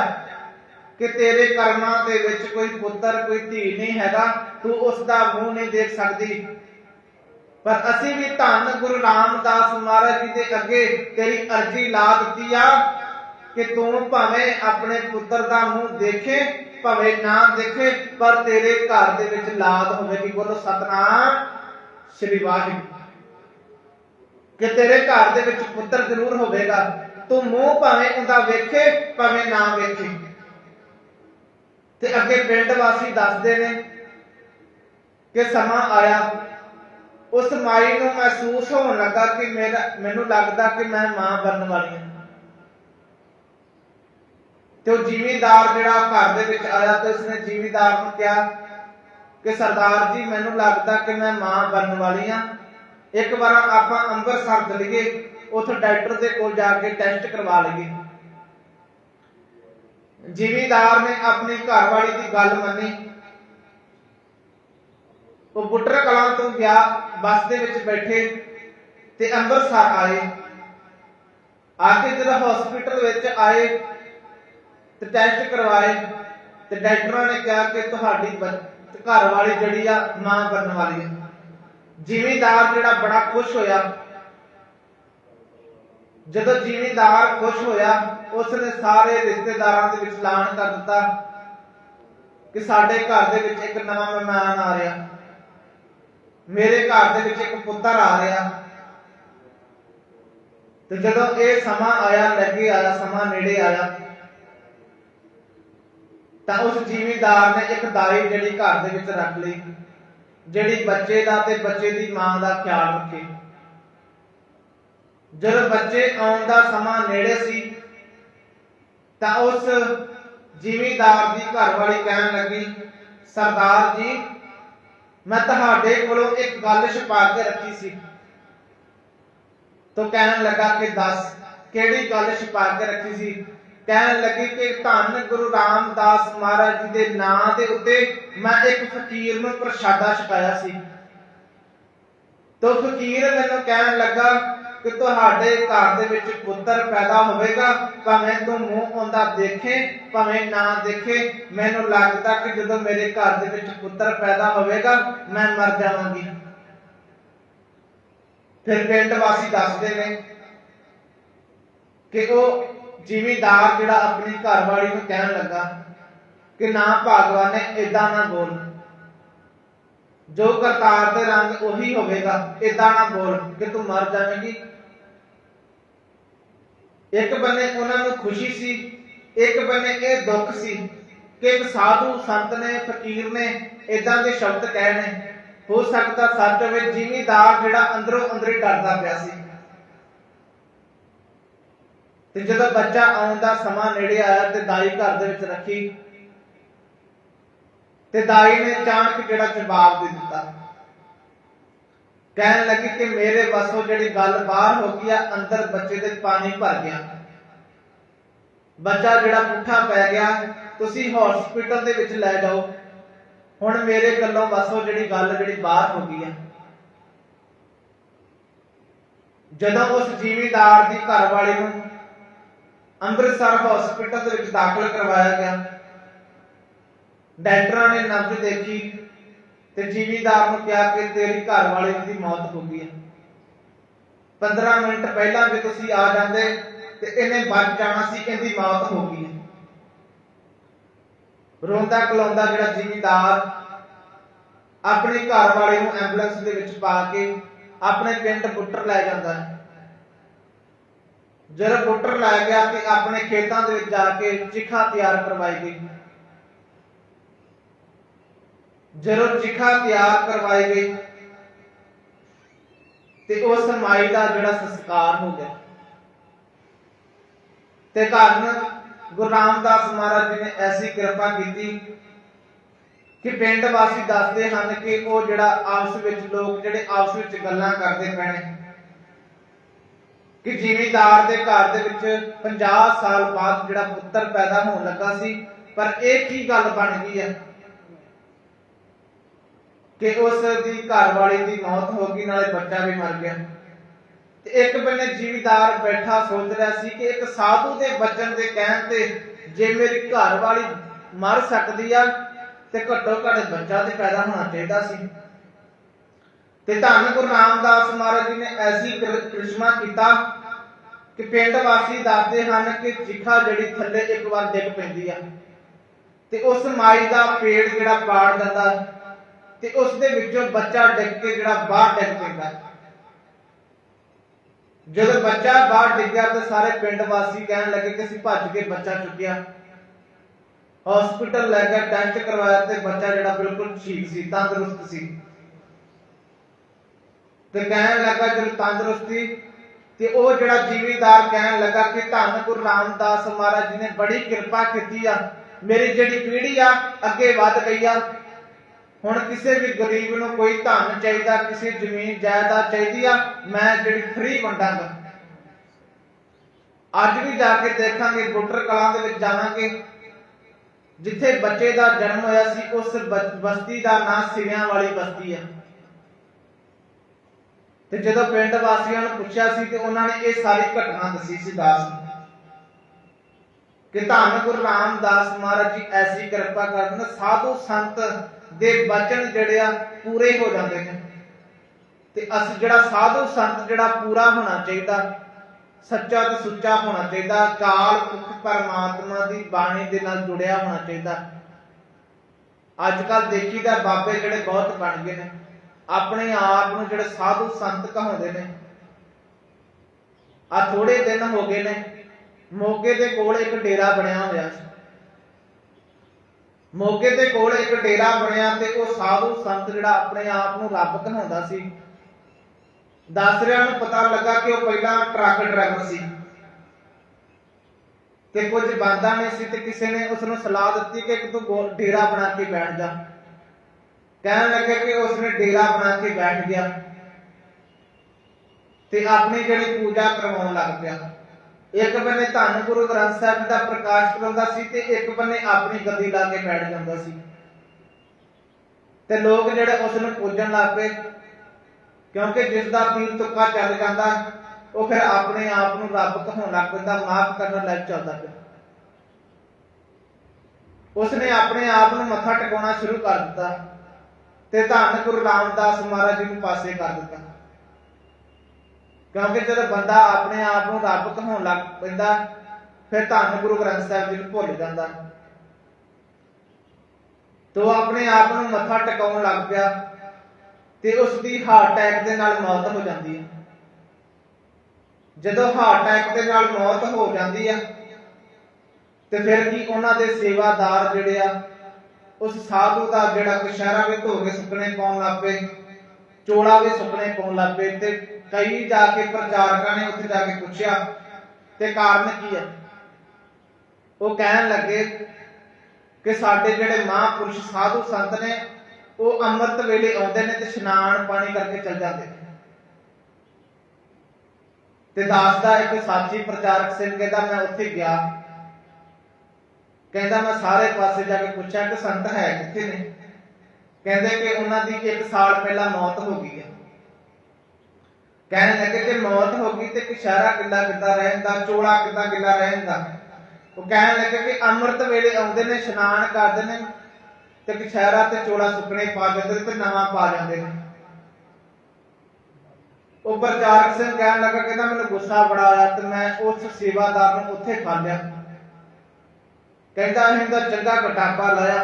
ਕਿ ਤੇਰੇ ਕਰਮਾਂ ਦੇ ਵਿੱਚ ਕੋਈ ਪੁੱਤਰ, ਕੋਈ ਧੀ ਨਹੀਂ ਹੈਗਾ, ਤੂੰ ਉਸ ਦਾ ਮੂੰਹ ਨਹੀਂ ਦੇਖ ਸਕਦੀ। ਪਰ ਅਸੀਂ ਵੀ ਧੰਨ ਗੁਰੂ ਰਾਮਦਾਸ ਮਹਾਰਾਜ ਜੀ ਦੇ ਅੱਗੇ ਤੇਰੀ ਅਰਜ਼ੀ ਲਾ ਦਿੱਤੀ ਆ ਕਿ ਤੂੰ ਭਾਵੇਂ ਆਪਣੇ ਪੁੱਤਰ ਦਾ ਮੂੰਹ ਦੇਖੇ, ਭਾਵੇਂ ਨਾ ਦੇਖੇ, ਪਰ ਤੇਰੇ ਘਰ ਦੇ ਵਿੱਚ ਲਾਦ ਹੋਵੇਗੀ। ਬੋਲੋ, ਸਤਨਾਮ, ਸ੍ਰੀ ਵਾਹਿਗੁਰੂ। ਕਿ ਤੇਰੇ ਘਰ ਦੇ ਵਿੱਚ ਪੁੱਤਰ ਜ਼ਰੂਰ ਹੋਵੇਗਾ। ਤੂੰ ਮੂੰਹ ਭਾਵੇਂ ਉਹਦਾ ਵੇਖੇ, ਭਾਵੇਂ ਨਾ ਵੇਖੇ। ਤੇ ਅੱਗੇ ਪਿੰਡ ਵਾਸੀ ਦੱਸਦੇ ਨੇ ਕਿ ਸਮਾਂ ਆਇਆ। ਉਸ ਮਾਈ ਨੂੰ ਮਹਿਸੂਸ ਹੋਣ ਲੱਗਾ ਕਿ ਮੇਰਾ, ਮੈਨੂੰ ਲੱਗਦਾ ਕਿ ਮੈਂ ਮਾਂ ਬਣਨ ਵਾਲੀ ਹਾਂ। ਤੇ ਉਹ ਜ਼ਿਮੀਂਦਾਰ ਜਿਹੜਾ ਘਰ ਦੇ ਵਿੱਚ ਆਇਆ ਤੇ ਉਸਨੇ ਜ਼ਿਮੀਂਦਾਰ ਨੂੰ ਕਿਹਾ ਕਿ ਸਰਦਾਰ ਜੀ, ਮੈਨੂੰ ਲੱਗਦਾ ਕਿ ਮੈਂ ਮਾਂ ਬਣਨ ਵਾਲੀ ਹਾਂ। ਇੱਕ ਵਾਰ ਆਪਾਂ ਅੰਮ੍ਰਿਤਸਰ ਚਲੀਏ, ਉੱਥੇ ਡਾਕਟਰ ਦੇ ਕੋਲ ਜਾ ਕੇ ਟੈਸਟ ਕਰਵਾ ਲਈਏ। ਜਿਮੀਦਾਰ ਨੇ ਆਪਣੀ ਘਰਵਾਲੀ ਦੀ ਗੱਲ ਮੰਨੀ। ਉਹ ਬੁੱਟਰ ਕਲਾਂ ਤੋਂ ਗਿਆ, ਬੱਸ ਦੇ ਵਿੱਚ ਬੈਠੇ ਤੇ ਅੰਮ੍ਰਿਤਸਰ ਆਏ। ਆ ਕੇ ਜਦੋਂ ਹਸਪੀਟਲ ਵਿੱਚ ਆਏ ਤੇ ਟੈਸਟ ਕਰਵਾਏ ਤੇ ਡਾਕਟਰਾਂ ਨੇ ਕਿਹਾ ਕਿ ਤੁਹਾਡੀ ਘਰਵਾਲੀ ਜਿਹੜੀ ਆ ਮਾਂ ਬਣਨ ਵਾਲੀ ਹੈ ਜਿਮੀਦਾਰ ਜਿਹੜਾ ਬੜਾ ਖੁਸ਼ ਹੋਇਆ। ਜਦੋਂ ਜਿਮੀਦਾਰ ਖੁਸ਼ ਹੋਇਆ, ਉਸਨੇ ਸਾਰੇ ਰਿਸ਼ਤੇਦਾਰਾਂ ਦੇ ਵਿੱਚ ਐਲਾਨ ਕਰ ਦਿੱਤਾ ਕਿ ਸਾਡੇ ਘਰ ਦੇ ਵਿੱਚ ਇੱਕ ਨਵਾਂ ਮਹਿਮਾਨ ਆ ਰਿਹਾ। ਮੇਰੇ ਘਰ ਦੇ ਵਿੱਚ ਇੱਕ ਪੁੱਤਰ ਆ ਰਿਹਾ। ਤੇ ਜਦੋਂ ਇਹ ਸਮਾਂ ਆਇਆ, ਲੱਗੇ ਆਇਆ, ਸਮਾਂ ਨੇੜੇ ਆਇਆ, ਤਾਂ ਉਸ ਜਿਮੀਦਾਰ ਨੇ ਇੱਕ ਦਾਈ ਜਿਹੜੀ ਘਰ ਦੇ ਵਿੱਚ ਰੱਖ ਲਈ। ਜਿਹੜੀ ਬੱਚੇ ਦਾ ਤੇ ਬੱਚੇ ਦੀ ਮਾਂ ਦਾ ਖਿਆਲ ਰੱਖੇ। ਜਦੋਂ ਬੱਚੇ ਆਉਣ ਦਾ ਸਮਾਂ ਨੇੜੇ ਸੀ, ਤਾਂ ਉਸ ਜਿਮੀਦਾਰ ਦੀ ਘਰਵਾਲੀ ਕਹਿਣ ਲੱਗੀ, ਸਰਦਾਰ ਜੀ, ਮੈਂ ਤੁਹਾਡੇ ਕੋਲੋਂ ਇੱਕ ਗੱਲ ਛੁਪਾ ਕੇ ਰੱਖੀ ਸੀ। ਤੋ ਕਹਿਣ ਲੱਗਾ ਕਿ, ਦੱਸ, ਕਿਹੜੀ ਗੱਲ ਛੁਪਾ ਕੇ ਰੱਖੀ ਸੀ? ਕਹਿਣ ਲੱਗੀ ਕਿ ਧੰਨ ਗੁਰੂ ਰਾਮਦਾਸ ਮਹਾਰਾਜ ਜੀ ਦੇ ਨਾਂ ਦੇ ਉੱਤੇ ਮੈਂ ਇੱਕ ਫਕੀਰ ਨੂੰ ਪ੍ਰਸ਼ਾਦਾ ਛਕਾਇਆ ਸੀ। ਤੋ ਫਕੀਰ ਮੈਨੂੰ ਕਹਿਣ ਲੱਗਾ ਕਿ ਤੁਹਾਡੇ ਘਰ ਦੇ ਵਿੱਚ ਪੁੱਤਰ ਪੈਦਾ ਹੋਵੇਗਾ, ਭਾਵੇਂ ਤੂੰ ਮੂੰਹ ਆਉਂਦਾ ਦੇਖੇ, ਭਾਵੇਂ ਨਾ ਦੇਖੇ, ਮੈਨੂੰ ਲੱਗਦਾ ਕਿ ਜਦੋਂ ਮੇਰੇ ਘਰ ਦੇ ਵਿੱਚ ਪੁੱਤਰ ਪੈਦਾ ਹੋਵੇਗਾ, ਮੈਂ ਮਰ ਜਾਵਾਂਗੀ। ਫਿਰ ਪਿੰਡ ਵਾਸੀ ਦੱਸਦੇ ਨੇ ਕਿ ਉਹ ਜਿਮੀਦਾਰ ਜਿਹੜਾ ਆਪਣੀ ਘਰਵਾਲੀ ਨੂੰ ਕਹਿਣ ਲੱਗਾ ਕਿ ਨਾ ਭਗਵਾਨ ਨੇ ਇਦਾਂ ਨਾ ਬੋਲ। ਜੋ ਕਰਤਾਰ ਦੇ ਰੰਗ ਉਹੀ ਹੋਵੇਗਾ ਇਦਾਂ ਨਾ ਬੋਲ ਕਿ ਤੂੰ ਮਰ ਜਾਵੇਂਗੀ। ਇੱਕ ਬੰਨੇ ਉਹਨਾਂ ਨੂੰ ਖੁਸ਼ੀ ਸੀ, ਇੱਕ ਬੰਨੇ ਇਹ ਦੁੱਖ ਸੀ ਕਿ ਇੱਕ ਸਾਧੂ ਸੰਤ ਨੇ, ਫਕੀਰ ਨੇ ਇਦਾਂ ਦੇ ਸ਼ਬਦ ਕਹਿਣੇ ਹੋ ਸਕਦਾ ਸੱਚ ਹੋਵੇ, ਜ਼ਿਮੀਦਾਰ ਜਿਹੜਾ ਅੰਦਰੋਂ ਅੰਦਰੇ ਡਰਦਾ ਪਿਆ ਸੀ। ਤੇ ਜਦੋਂ ਬੱਚਾ ਆਉਣ ਦਾ ਸਮਾਂ ਨੇੜੇ ਆਇਆ ਤੇ ਦਾਈ ਘਰ ਦੇ ਵਿੱਚ ਰੱਖੀ ਤੇ ਦਾਈ ਨੇ ਅਚਾਨਕ ਜਿਹੜਾ ਜਵਾਬ ਦੇ ਦਿੱਤਾ। ਕਹਿਣ ਲੱਗੀ ਕਿ ਮੇਰੇ ਵੱਸੋਂ ਜਿਹੜੀ ਗੱਲ ਬਾਹਰ ਹੋ ਗਈ ਆ, ਅੰਦਰ ਬੱਚੇ ਦੇ ਪਾਣੀ ਭਰ ਗਿਆ। ਬੱਚਾ ਜਿਹੜਾ ਪੁੱਠਾ ਪੈ ਗਿਆ, ਤੁਸੀਂ ਹਸਪੀਟਲ ਦੇ ਵਿੱਚ ਲੈ ਜਾਓ। ਹੁਣ ਮੇਰੇ ਗੱਲੋਂ ਵੱਸੋਂ ਜਿਹੜੀ ਗੱਲ ਜਿਹੜੀ ਬਾਹਰ ਹੋ ਗਈ ਆ। ਜਦੋਂ ਉਸ ਜ਼ਿਮੀਦਾਰ ਦੀ ਘਰ ਵਾਲੀ ਨੂੰ ਅੰਮ੍ਰਿਤਸਰ ਹਸਪੀਟਲ ਦੇ ਵਿੱਚ ਦਾਖਲ ਕਰਵਾਇਆ ਗਿਆ। ਡਾਕਟਰਾਂ ਨੇ ਨਬਜ਼ ਦੇਖੀ ਤੇ ਜ਼ਿਮੀਦਾਰ ਨੂੰ ਕਿਹਾ ਕਿ ਤੇਰੀ ਘਰ ਵਾਲੀ ਦੀ ਮੌਤ ਹੋ ਗਈ ਹੈ। 15 ਮਿੰਟ ਪਹਿਲਾਂ ਜੇ ਤੁਸੀਂ ਆ ਜਾਂਦੇ ਤੇ ਇਹਨੇ ਬਚ ਜਾਣਾ ਸੀ, ਇਹਦੀ ਮੌਤ ਹੋ ਗਈ ਹੈ। ਰੋਂਦਾ ਕਲਾਉਂਦਾ ਜਿਹੜਾ ਜ਼ਿਮੀਦਾਰ ਆਪਣੇ ਘਰ ਵਾਲੀ ਨੂੰ ਐਂਬੂਲੈਂਸ ਦੇ ਵਿੱਚ ਪਾ ਕੇ ਆਪਣੇ ਪਿੰਡ ਬੁੱਟਰ ਲੈ ਜਾਂਦਾ ਹੈ। ਜਦੋਂ ਬੁੱਟਰ ਲੈ ਗਿਆ ਤੇ ਆਪਣੇ ਖੇਤਾਂ ਦੇ ਵਿੱਚ ਜਾ ਕੇ ਚਿਖਾ ਤਿਆਰ ਕਰਵਾਈ ਗਈ। ਜਦੋਂ ਚਿਖਾ ਤਿਆਰ ਕਰਵਾਈ ਗਈ ਤੇ ਉਸ ਮਾਈ ਦਾ ਜਿਹੜਾ ਸੰਸਕਾਰ ਹੋ ਗਿਆ। ਤੇ ਧੰਨ ਗੁਰੂ ਰਾਮਦਾਸ ਮਹਾਰਾਜ ਜੀ ਨੇ ਐਸੀ ਕਿਰਪਾ ਕੀਤੀ ਕਿ ਪਿੰਡ ਵਾਸੀ ਦੱਸਦੇ ਹਨ ਕਿ ਉਹ ਜਿਹੜਾ ਆਪਸ ਵਿੱਚ ਲੋਕ ਜਿਹੜੇ ਆਪਸ ਵਿੱਚ ਗੱਲਾਂ ਕਰਦੇ ਪੈਣੇ ਕਿ ਜ਼ਿਮੀਦਾਰ ਦੇ ਘਰ ਦੇ ਵਿੱਚ 50 ਸਾਲ ਬਾਅਦ ਜਿਹੜਾ ਪੁੱਤਰ ਪੈਦਾ ਹੋਣ ਲੱਗਾ ਸੀ, ਪਰ ਇਹ ਕੀ ਗੱਲ ਬਣ ਗਈ ਹੈ? ਕਿ ਉਸ ਦੀ ਘਰ ਵਾਲੀ ਦੀ ਮੌਤ ਹੋ ਗਈ, ਨਾਲੇ ਬੱਚਾ ਵੀ ਮਰ ਗਿਆ। ਤੇ ਇੱਕ ਬੰਨੇ ਜ਼ਿਮੀਦਾਰ ਬੈਠਾ ਸੋਚ ਰਿਹਾ ਸੀ ਕਿ ਇੱਕ ਸਾਧੂ ਦੇ ਬਚਨ ਦੇ ਕਹਿਣ ਤੇ ਜੇ ਮੇਰੀ ਘਰ ਵਾਲੀ ਮਰ ਸਕਦੀ ਆ, ਤੇ ਘੱਟੋ ਘੱਟ ਬੱਚਾ ਤੇ ਪੈਦਾ ਹੋਣਾ ਚਾਹੀਦਾ ਸੀ। ਤੇ ਧੰਨ ਗੁਰੂ ਰਾਮਦਾਸ ਮਹਾਰਾਜ ਜੀ ਨੇ ਐਸੀ ਕ੍ਰਿਸ਼ਮਾ ਕੀਤਾ ਕਿ ਪਿੰਡ ਵਾਸੀ ਦੱਸਦੇ ਹਨ ਕਿ ਚਿਖਾ ਜਿਹੜੀ ਥੱਲੇ ਇੱਕ ਵਾਰ ਡਿੱਗ ਪੈਂਦੀ ਆ। ਤੇ ਉਸ ਮਾਈ ਦਾ ਪੇਟ ਜਿਹੜਾ ਪਾੜ ਦਿੰਦਾ ਤੇ ਉਸ ਦੇ ਵਿੱਚੋਂ ਬੱਚਾ ਡਿੱਗ ਕੇ ਜਿਹੜਾ ਬਾਹਰ ਡਿੱਗ ਪੈਂਦਾ। ਜਦੋਂ ਬੱਚਾ ਬਾਹਰ ਡਿੱਗਿਆ ਤੇ ਸਾਰੇ ਪਿੰਡ ਵਾਸੀ ਕਹਿਣ ਲੱਗੇ ਕਿ ਅਸੀਂ ਭੱਜ ਕੇ ਬੱਚਾ ਚੁੱਕਿਆ। ਹਸਪੀਟਲ ਲੈ ਕੇ ਟੈਸਟ ਕਰਵਾਇਆ ਤੇ ਬੱਚਾ ਜਿਹੜਾ ਬਿਲਕੁਲ ਠੀਕ ਸੀ, ਤੰਦਰੁਸਤ ਸੀ। ਤੇ ਕਹਿਣ ਲੱਗਾ ਜਦੋਂ ਤੰਦਰੁਸਤੀ ਤੇ ਉਹ ਜਿਹੜਾ ਜ਼ਿਮੀਦਾਰ ਕਹਿਣ ਲੱਗਾ ਕਿ ਧੰਨ ਗੁਰੂ ਰਾਮਦਾਸ ਮਹਾਰਾਜ ਜੀ ਨੇ ਬੜੀ ਕਿਰਪਾ ਕੀਤੀ ਆ, ਮੇਰੀ ਜਿਹੜੀ ਪੀੜ੍ਹੀ ਆ, ਅੱਗੇ ਵੱਧ ਗਈ ਆ। ਹੁਣ ਕਿਸੇ ਵੀ ਗਰੀਬ ਨੂੰ ਕੋਈ ਧਨ ਚਾਹੀਦਾ, ਕਿਸੇ ਜ਼ਮੀਨ ਜਾਇਦਾਦ ਚਾਹੀਦੀ ਆ, ਮੈਂ ਜਿਹੜੀ ਫ੍ਰੀ ਵੰਡਾਂਗਾ ਅੱਜ ਵੀ ਜਾ ਕੇ ਦੇਖਾਂਗੇ ਬੁੱਟਰ ਕਲਾਂ ਦੇ ਵਿੱਚ ਜਾਵਾਂਗੇ। ਜਿੱਥੇ ਬੱਚੇ ਦਾ ਜਨਮ ਹੋਇਆ ਸੀ, ਉਸ ਬਸਤੀ ਦਾ ਨਾਂ ਸਿਵਿਆਂ ਵਾਲੀ ਬਸਤੀ ਆ। ਤੇ ਜਦੋਂ ਪਿੰਡ ਵਾਸੀਆਂ ਨੂੰ ਪੁੱਛਿਆ ਸੀ ਤੇ ਉਹਨਾਂ ਨੇ ਇਹ ਸਾਰੀ ਘਟਨਾ ਦੱਸੀ ਸੀ ਦਾਸ ਕਿ ਧੰਨ ਗੁਰੂ ਰਾਮਦਾਸ ਮਹਾਰਾਜ ਜੀ, ਐਸੀ ਕਿਰਪਾ ਕਰਦੇ ਸਾਧੂ ਸੰਤ ਦੇ ਬਚਨ ਜਿਹੜੇ ਆ ਪੂਰੇ ਹੋ ਜਾਂਦੇ ਨੇ। ਤੇ ਅਸ ਜਿਹੜਾ ਸਾਧੂ ਸੰਤ ਜਿਹੜਾ ਪੂਰਾ ਹੋਣਾ ਚਾਹੀਦਾ, ਸੱਚਾ ਤੇ ਸੁੱਚਾ ਹੋਣਾ ਚਾਹੀਦਾ ਕਾਲ ਪੁਰਖ ਪਰਮਾਤਮਾ ਦੀ ਬਾਣੀ ਦੇ ਨਾਲ ਜੁੜਿਆ ਹੋਣਾ ਚਾਹੀਦਾ। ਅੱਜ ਕੱਲ ਦੇਖੀਦਾ ਬਾਬੇ ਜਿਹੜੇ ਬਹੁਤ ਬਣ ਗਏ ਨੇ। ਆਪਣੇ ਆਪ ਨੂੰ ਜਿਹੜੇ ਸਾਧੂ ਸੰਤ ਕਹਾਉਂਦੇ ਨੇ ਆ ਥੋੜੇ ਦਿਨ ਹੋ ਗਏ ਨੇ, ਮੋਗੇ ਦੇ ਕੋਲ ਇੱਕ ਡੇਰਾ ਬਣਿਆ ਹੋਇਆ ਸੀ। ਮੋਗੇ ਦੇ ਕੋਲ ਇੱਕ ਡੇਰਾ ਬਣਿਆ ਤੇ ਉਹ ਸਾਧੂ ਸੰਤ ਜਿਹੜਾ ਆਪਣੇ ਆਪ ਨੂੰ ਰੱਬ ਕਹਾਉਂਦਾ ਸੀ। ਦਾਸਰਿਆਂ ਨੂੰ ਪਤਾ ਲੱਗਾ ਕਿ ਉਹ ਪਹਿਲਾਂ ਟਰੱਕ ਡਰਾਈਵਰ ਸੀ। ਤੇ ਕੁਝ ਬੰਦਾ ਨੇ ਸੀ ਤੇ ਕਿਸੇ ਨੇ ਉਸ ਨੂੰ ਸਲਾਹ ਦਿੱਤੀ ਕਿ ਤੂੰ ਡੇਰਾ ਬਣਾ ਕੇ ਬੈਠ ਜਾ। ਕਹਿਣ ਲੱਗੇ ਕਿ ਉਸਨੇ ਡੇਰਾ ਬਣਾ ਕੇ ਬੈਠ ਗਿਆ ਤੇ ਆਪਣੀ ਜਿਹੜੀ ਪੂਜਾ ਕਰਵਾਉਣ ਲੱਗ ਪਿਆ। ਇੱਕ ਬੰਨੇ ਧੰਨ ਗੁਰੂ ਗ੍ਰੰਥ ਸਾਹਿਬ ਦਾ ਪ੍ਰਕਾਸ਼ ਕਰਾਉਂਦਾ ਸੀ ਤੇ ਇੱਕ ਬੰਨੇ ਆਪਣੀ ਗੱਦੀ ਲਾ ਕੇ ਬੈਠ ਜਾਂਦਾ ਸੀ। ਤੇ ਲੋਕ ਜਿਹੜੇ ਉਸ ਨੂੰ ਪੂਜਣ ਲੱਗ ਪਏ, ਕਿਉਂਕਿ ਜਿਸ ਦਾ ਪੀਰ ਤੁੱਕਾ ਚੱਲ ਜਾਂਦਾ, ਉਹ ਫਿਰ ਆਪਣੇ ਆਪ ਨੂੰ ਰੱਬ ਕਹਾਉਣ ਲੱਗ ਪੈਂਦਾ, ਮਾਫ ਕਰਨ ਲੱਗ ਚੱਲਦਾ ਪਿਆ। ਉਸਨੇ ਆਪਣੇ ਆਪ ਨੂੰ ਮੱਥਾ ਟਿਕਾਉਣਾ ਸ਼ੁਰੂ ਕਰ ਦਿੱਤਾ। ਤੇ ਧੰਨ ਗੁਰੂ ਰਾਮਦਾਸ ਮਹਾਰਾਜ ਜੀ ਨੂੰ ਪਾਸੇ ਕਰ ਦਿੱਤਾ। ਕਿਉਂਕਿ ਜਦੋਂ ਬੰਦਾ ਆਪਣੇ ਆਪ ਨੂੰ ਰੱਬ ਕਹਾਉਣ ਲੱਗ ਪੈਂਦਾ, ਫਿਰ ਧੰਨ ਗੁਰੂ ਗ੍ਰੰਥ ਸਾਹਿਬ ਜੀ ਨੂੰ ਭੁੱਲ ਜਾਂਦਾ। ਤੋ ਆਪਣੇ ਆਪ ਨੂੰ ਮੱਥਾ ਟਿਕਾਉਣ ਲੱਗ ਪਿਆ ਤੇ ਉਸ ਦੀ ਹਾਰਟ ਅਟੈਕ ਦੇ ਨਾਲ ਮੌਤ ਹੋ ਜਾਂਦੀ ਹੈ। ਜਦੋਂ ਹਾਰਟ ਅਟੈਕ ਦੇ ਨਾਲ ਮੌਤ ਹੋ ਜਾਂਦੀ ਆ ਤੇ ਫਿਰ ਕੀ ਉਹਨਾਂ ਦੇ ਸੇਵਾਦਾਰ ਜਿਹੜੇ ਆ ਉਸ ਸਾਧੂ ਦਾ ਜਿਹੜਾ ਕਸ਼ਹਿਰਾ ਵੀ ਧੋ ਕੇ ਸੁਪਨੇ ਪਾਉਣ ਲੱਗ ਚੋਲਾ ਵੀ ਸੁਪਨੇ ਪਾਉਣ ਲੱਗ ਤੇ ਕਈ ਜਾ ਕੇ ਪ੍ਰਚਾਰਕਾਂ ਨੇ ਉੱਥੇ ਜਾ ਕੇ ਪੁੱਛਿਆ ਤੇ ਕਾਰਨ ਕੀ ਹੈ? ਉਹ ਕਹਿਣ ਲੱਗੇ ਕਿ ਸਾਡੇ ਜਿਹੜੇ ਮਹਾਂਪੁਰਸ਼ ਸਾਧੂ ਸੰਤ ਨੇ, ਉਹ ਅੰਮ੍ਰਿਤ ਵੇਲੇ ਆਉਂਦੇ ਨੇ ਤੇ ਇਸ਼ਨਾਨ ਪਾਣੀ ਕਰਕੇ ਚੱਲ ਜਾਂਦੇ ਨੇ। ਤੇ ਦਾਸ ਦਾ ਇੱਕ ਸਾਥੀ ਪ੍ਰਚਾਰਕ ਸਿੰਘ ਕਹਿੰਦਾ, ਮੈਂ ਉੱਥੇ ਗਿਆ। ਕਹਿੰਦਾ ਮੈਂ ਸਾਰੇ ਪਾਸੇ ਜਾ ਕੇ ਪੁੱਛਿਆ ਕਿ ਸੰਤ ਹੈ ਕਿੱਥੇ ਨੇ? ਕਹਿੰਦੇ ਕਿ ਉਹਨਾਂ ਦੀ 1 ਸਾਲ ਪਹਿਲਾਂ ਮੌਤ ਹੋ ਗਈ ਹੈ। ਕਹਿਣ ਲੱਗੇ ਕਿ ਮੌਤ ਹੋ ਗਈ ਤੇ ਕਿਸ਼ਾਰਾ ਕਿੱਦਾਂ ਕਿੱਦਾਂ ਰਹਿੰਦਾ, ਚੋਲਾ ਕਿੱਦਾਂ ਕਿੱਦਾਂ ਰਹਿੰਦਾ? ਉਹ ਕਹਿਣ ਲੱਗੇ ਕਿ ਅੰਮ੍ਰਿਤ ਵੇਲੇ ਆਉਂਦੇ ਨੇ, ਇਸ਼ਨਾਨ ਕਰਦੇ ਨੇ ਤੇ ਕਿਸ਼ਾਰਾ ਤੇ ਚੋਲਾ ਸੁਪਨੇ ਪਾ ਜਾਂਦੇ ਨੇ ਤੇ ਨਵਾਂ ਪਾ ਜਾਂਦੇ ਨੇ। ਉਹ ਪ੍ਰਚਾਰਕ ਸਿੰਘ ਕਹਿਣ ਲੱਗਾ, ਕਹਿੰਦਾ ਮੈਨੂੰ ਗੁੱਸਾ ਬੜਾ ਆਇਆ ਤੇ ਮੈਂ ਉਸ ਸੇਵਾਦਾਰ ਨੂੰ ਉੱਥੇ ਖਾ ਲਿਆ। ਕਹਿੰਦਾ ਅਸੀਂ ਤਾਂ ਚੰਗਾ ਘਟਾਪਾ ਲਾਇਆ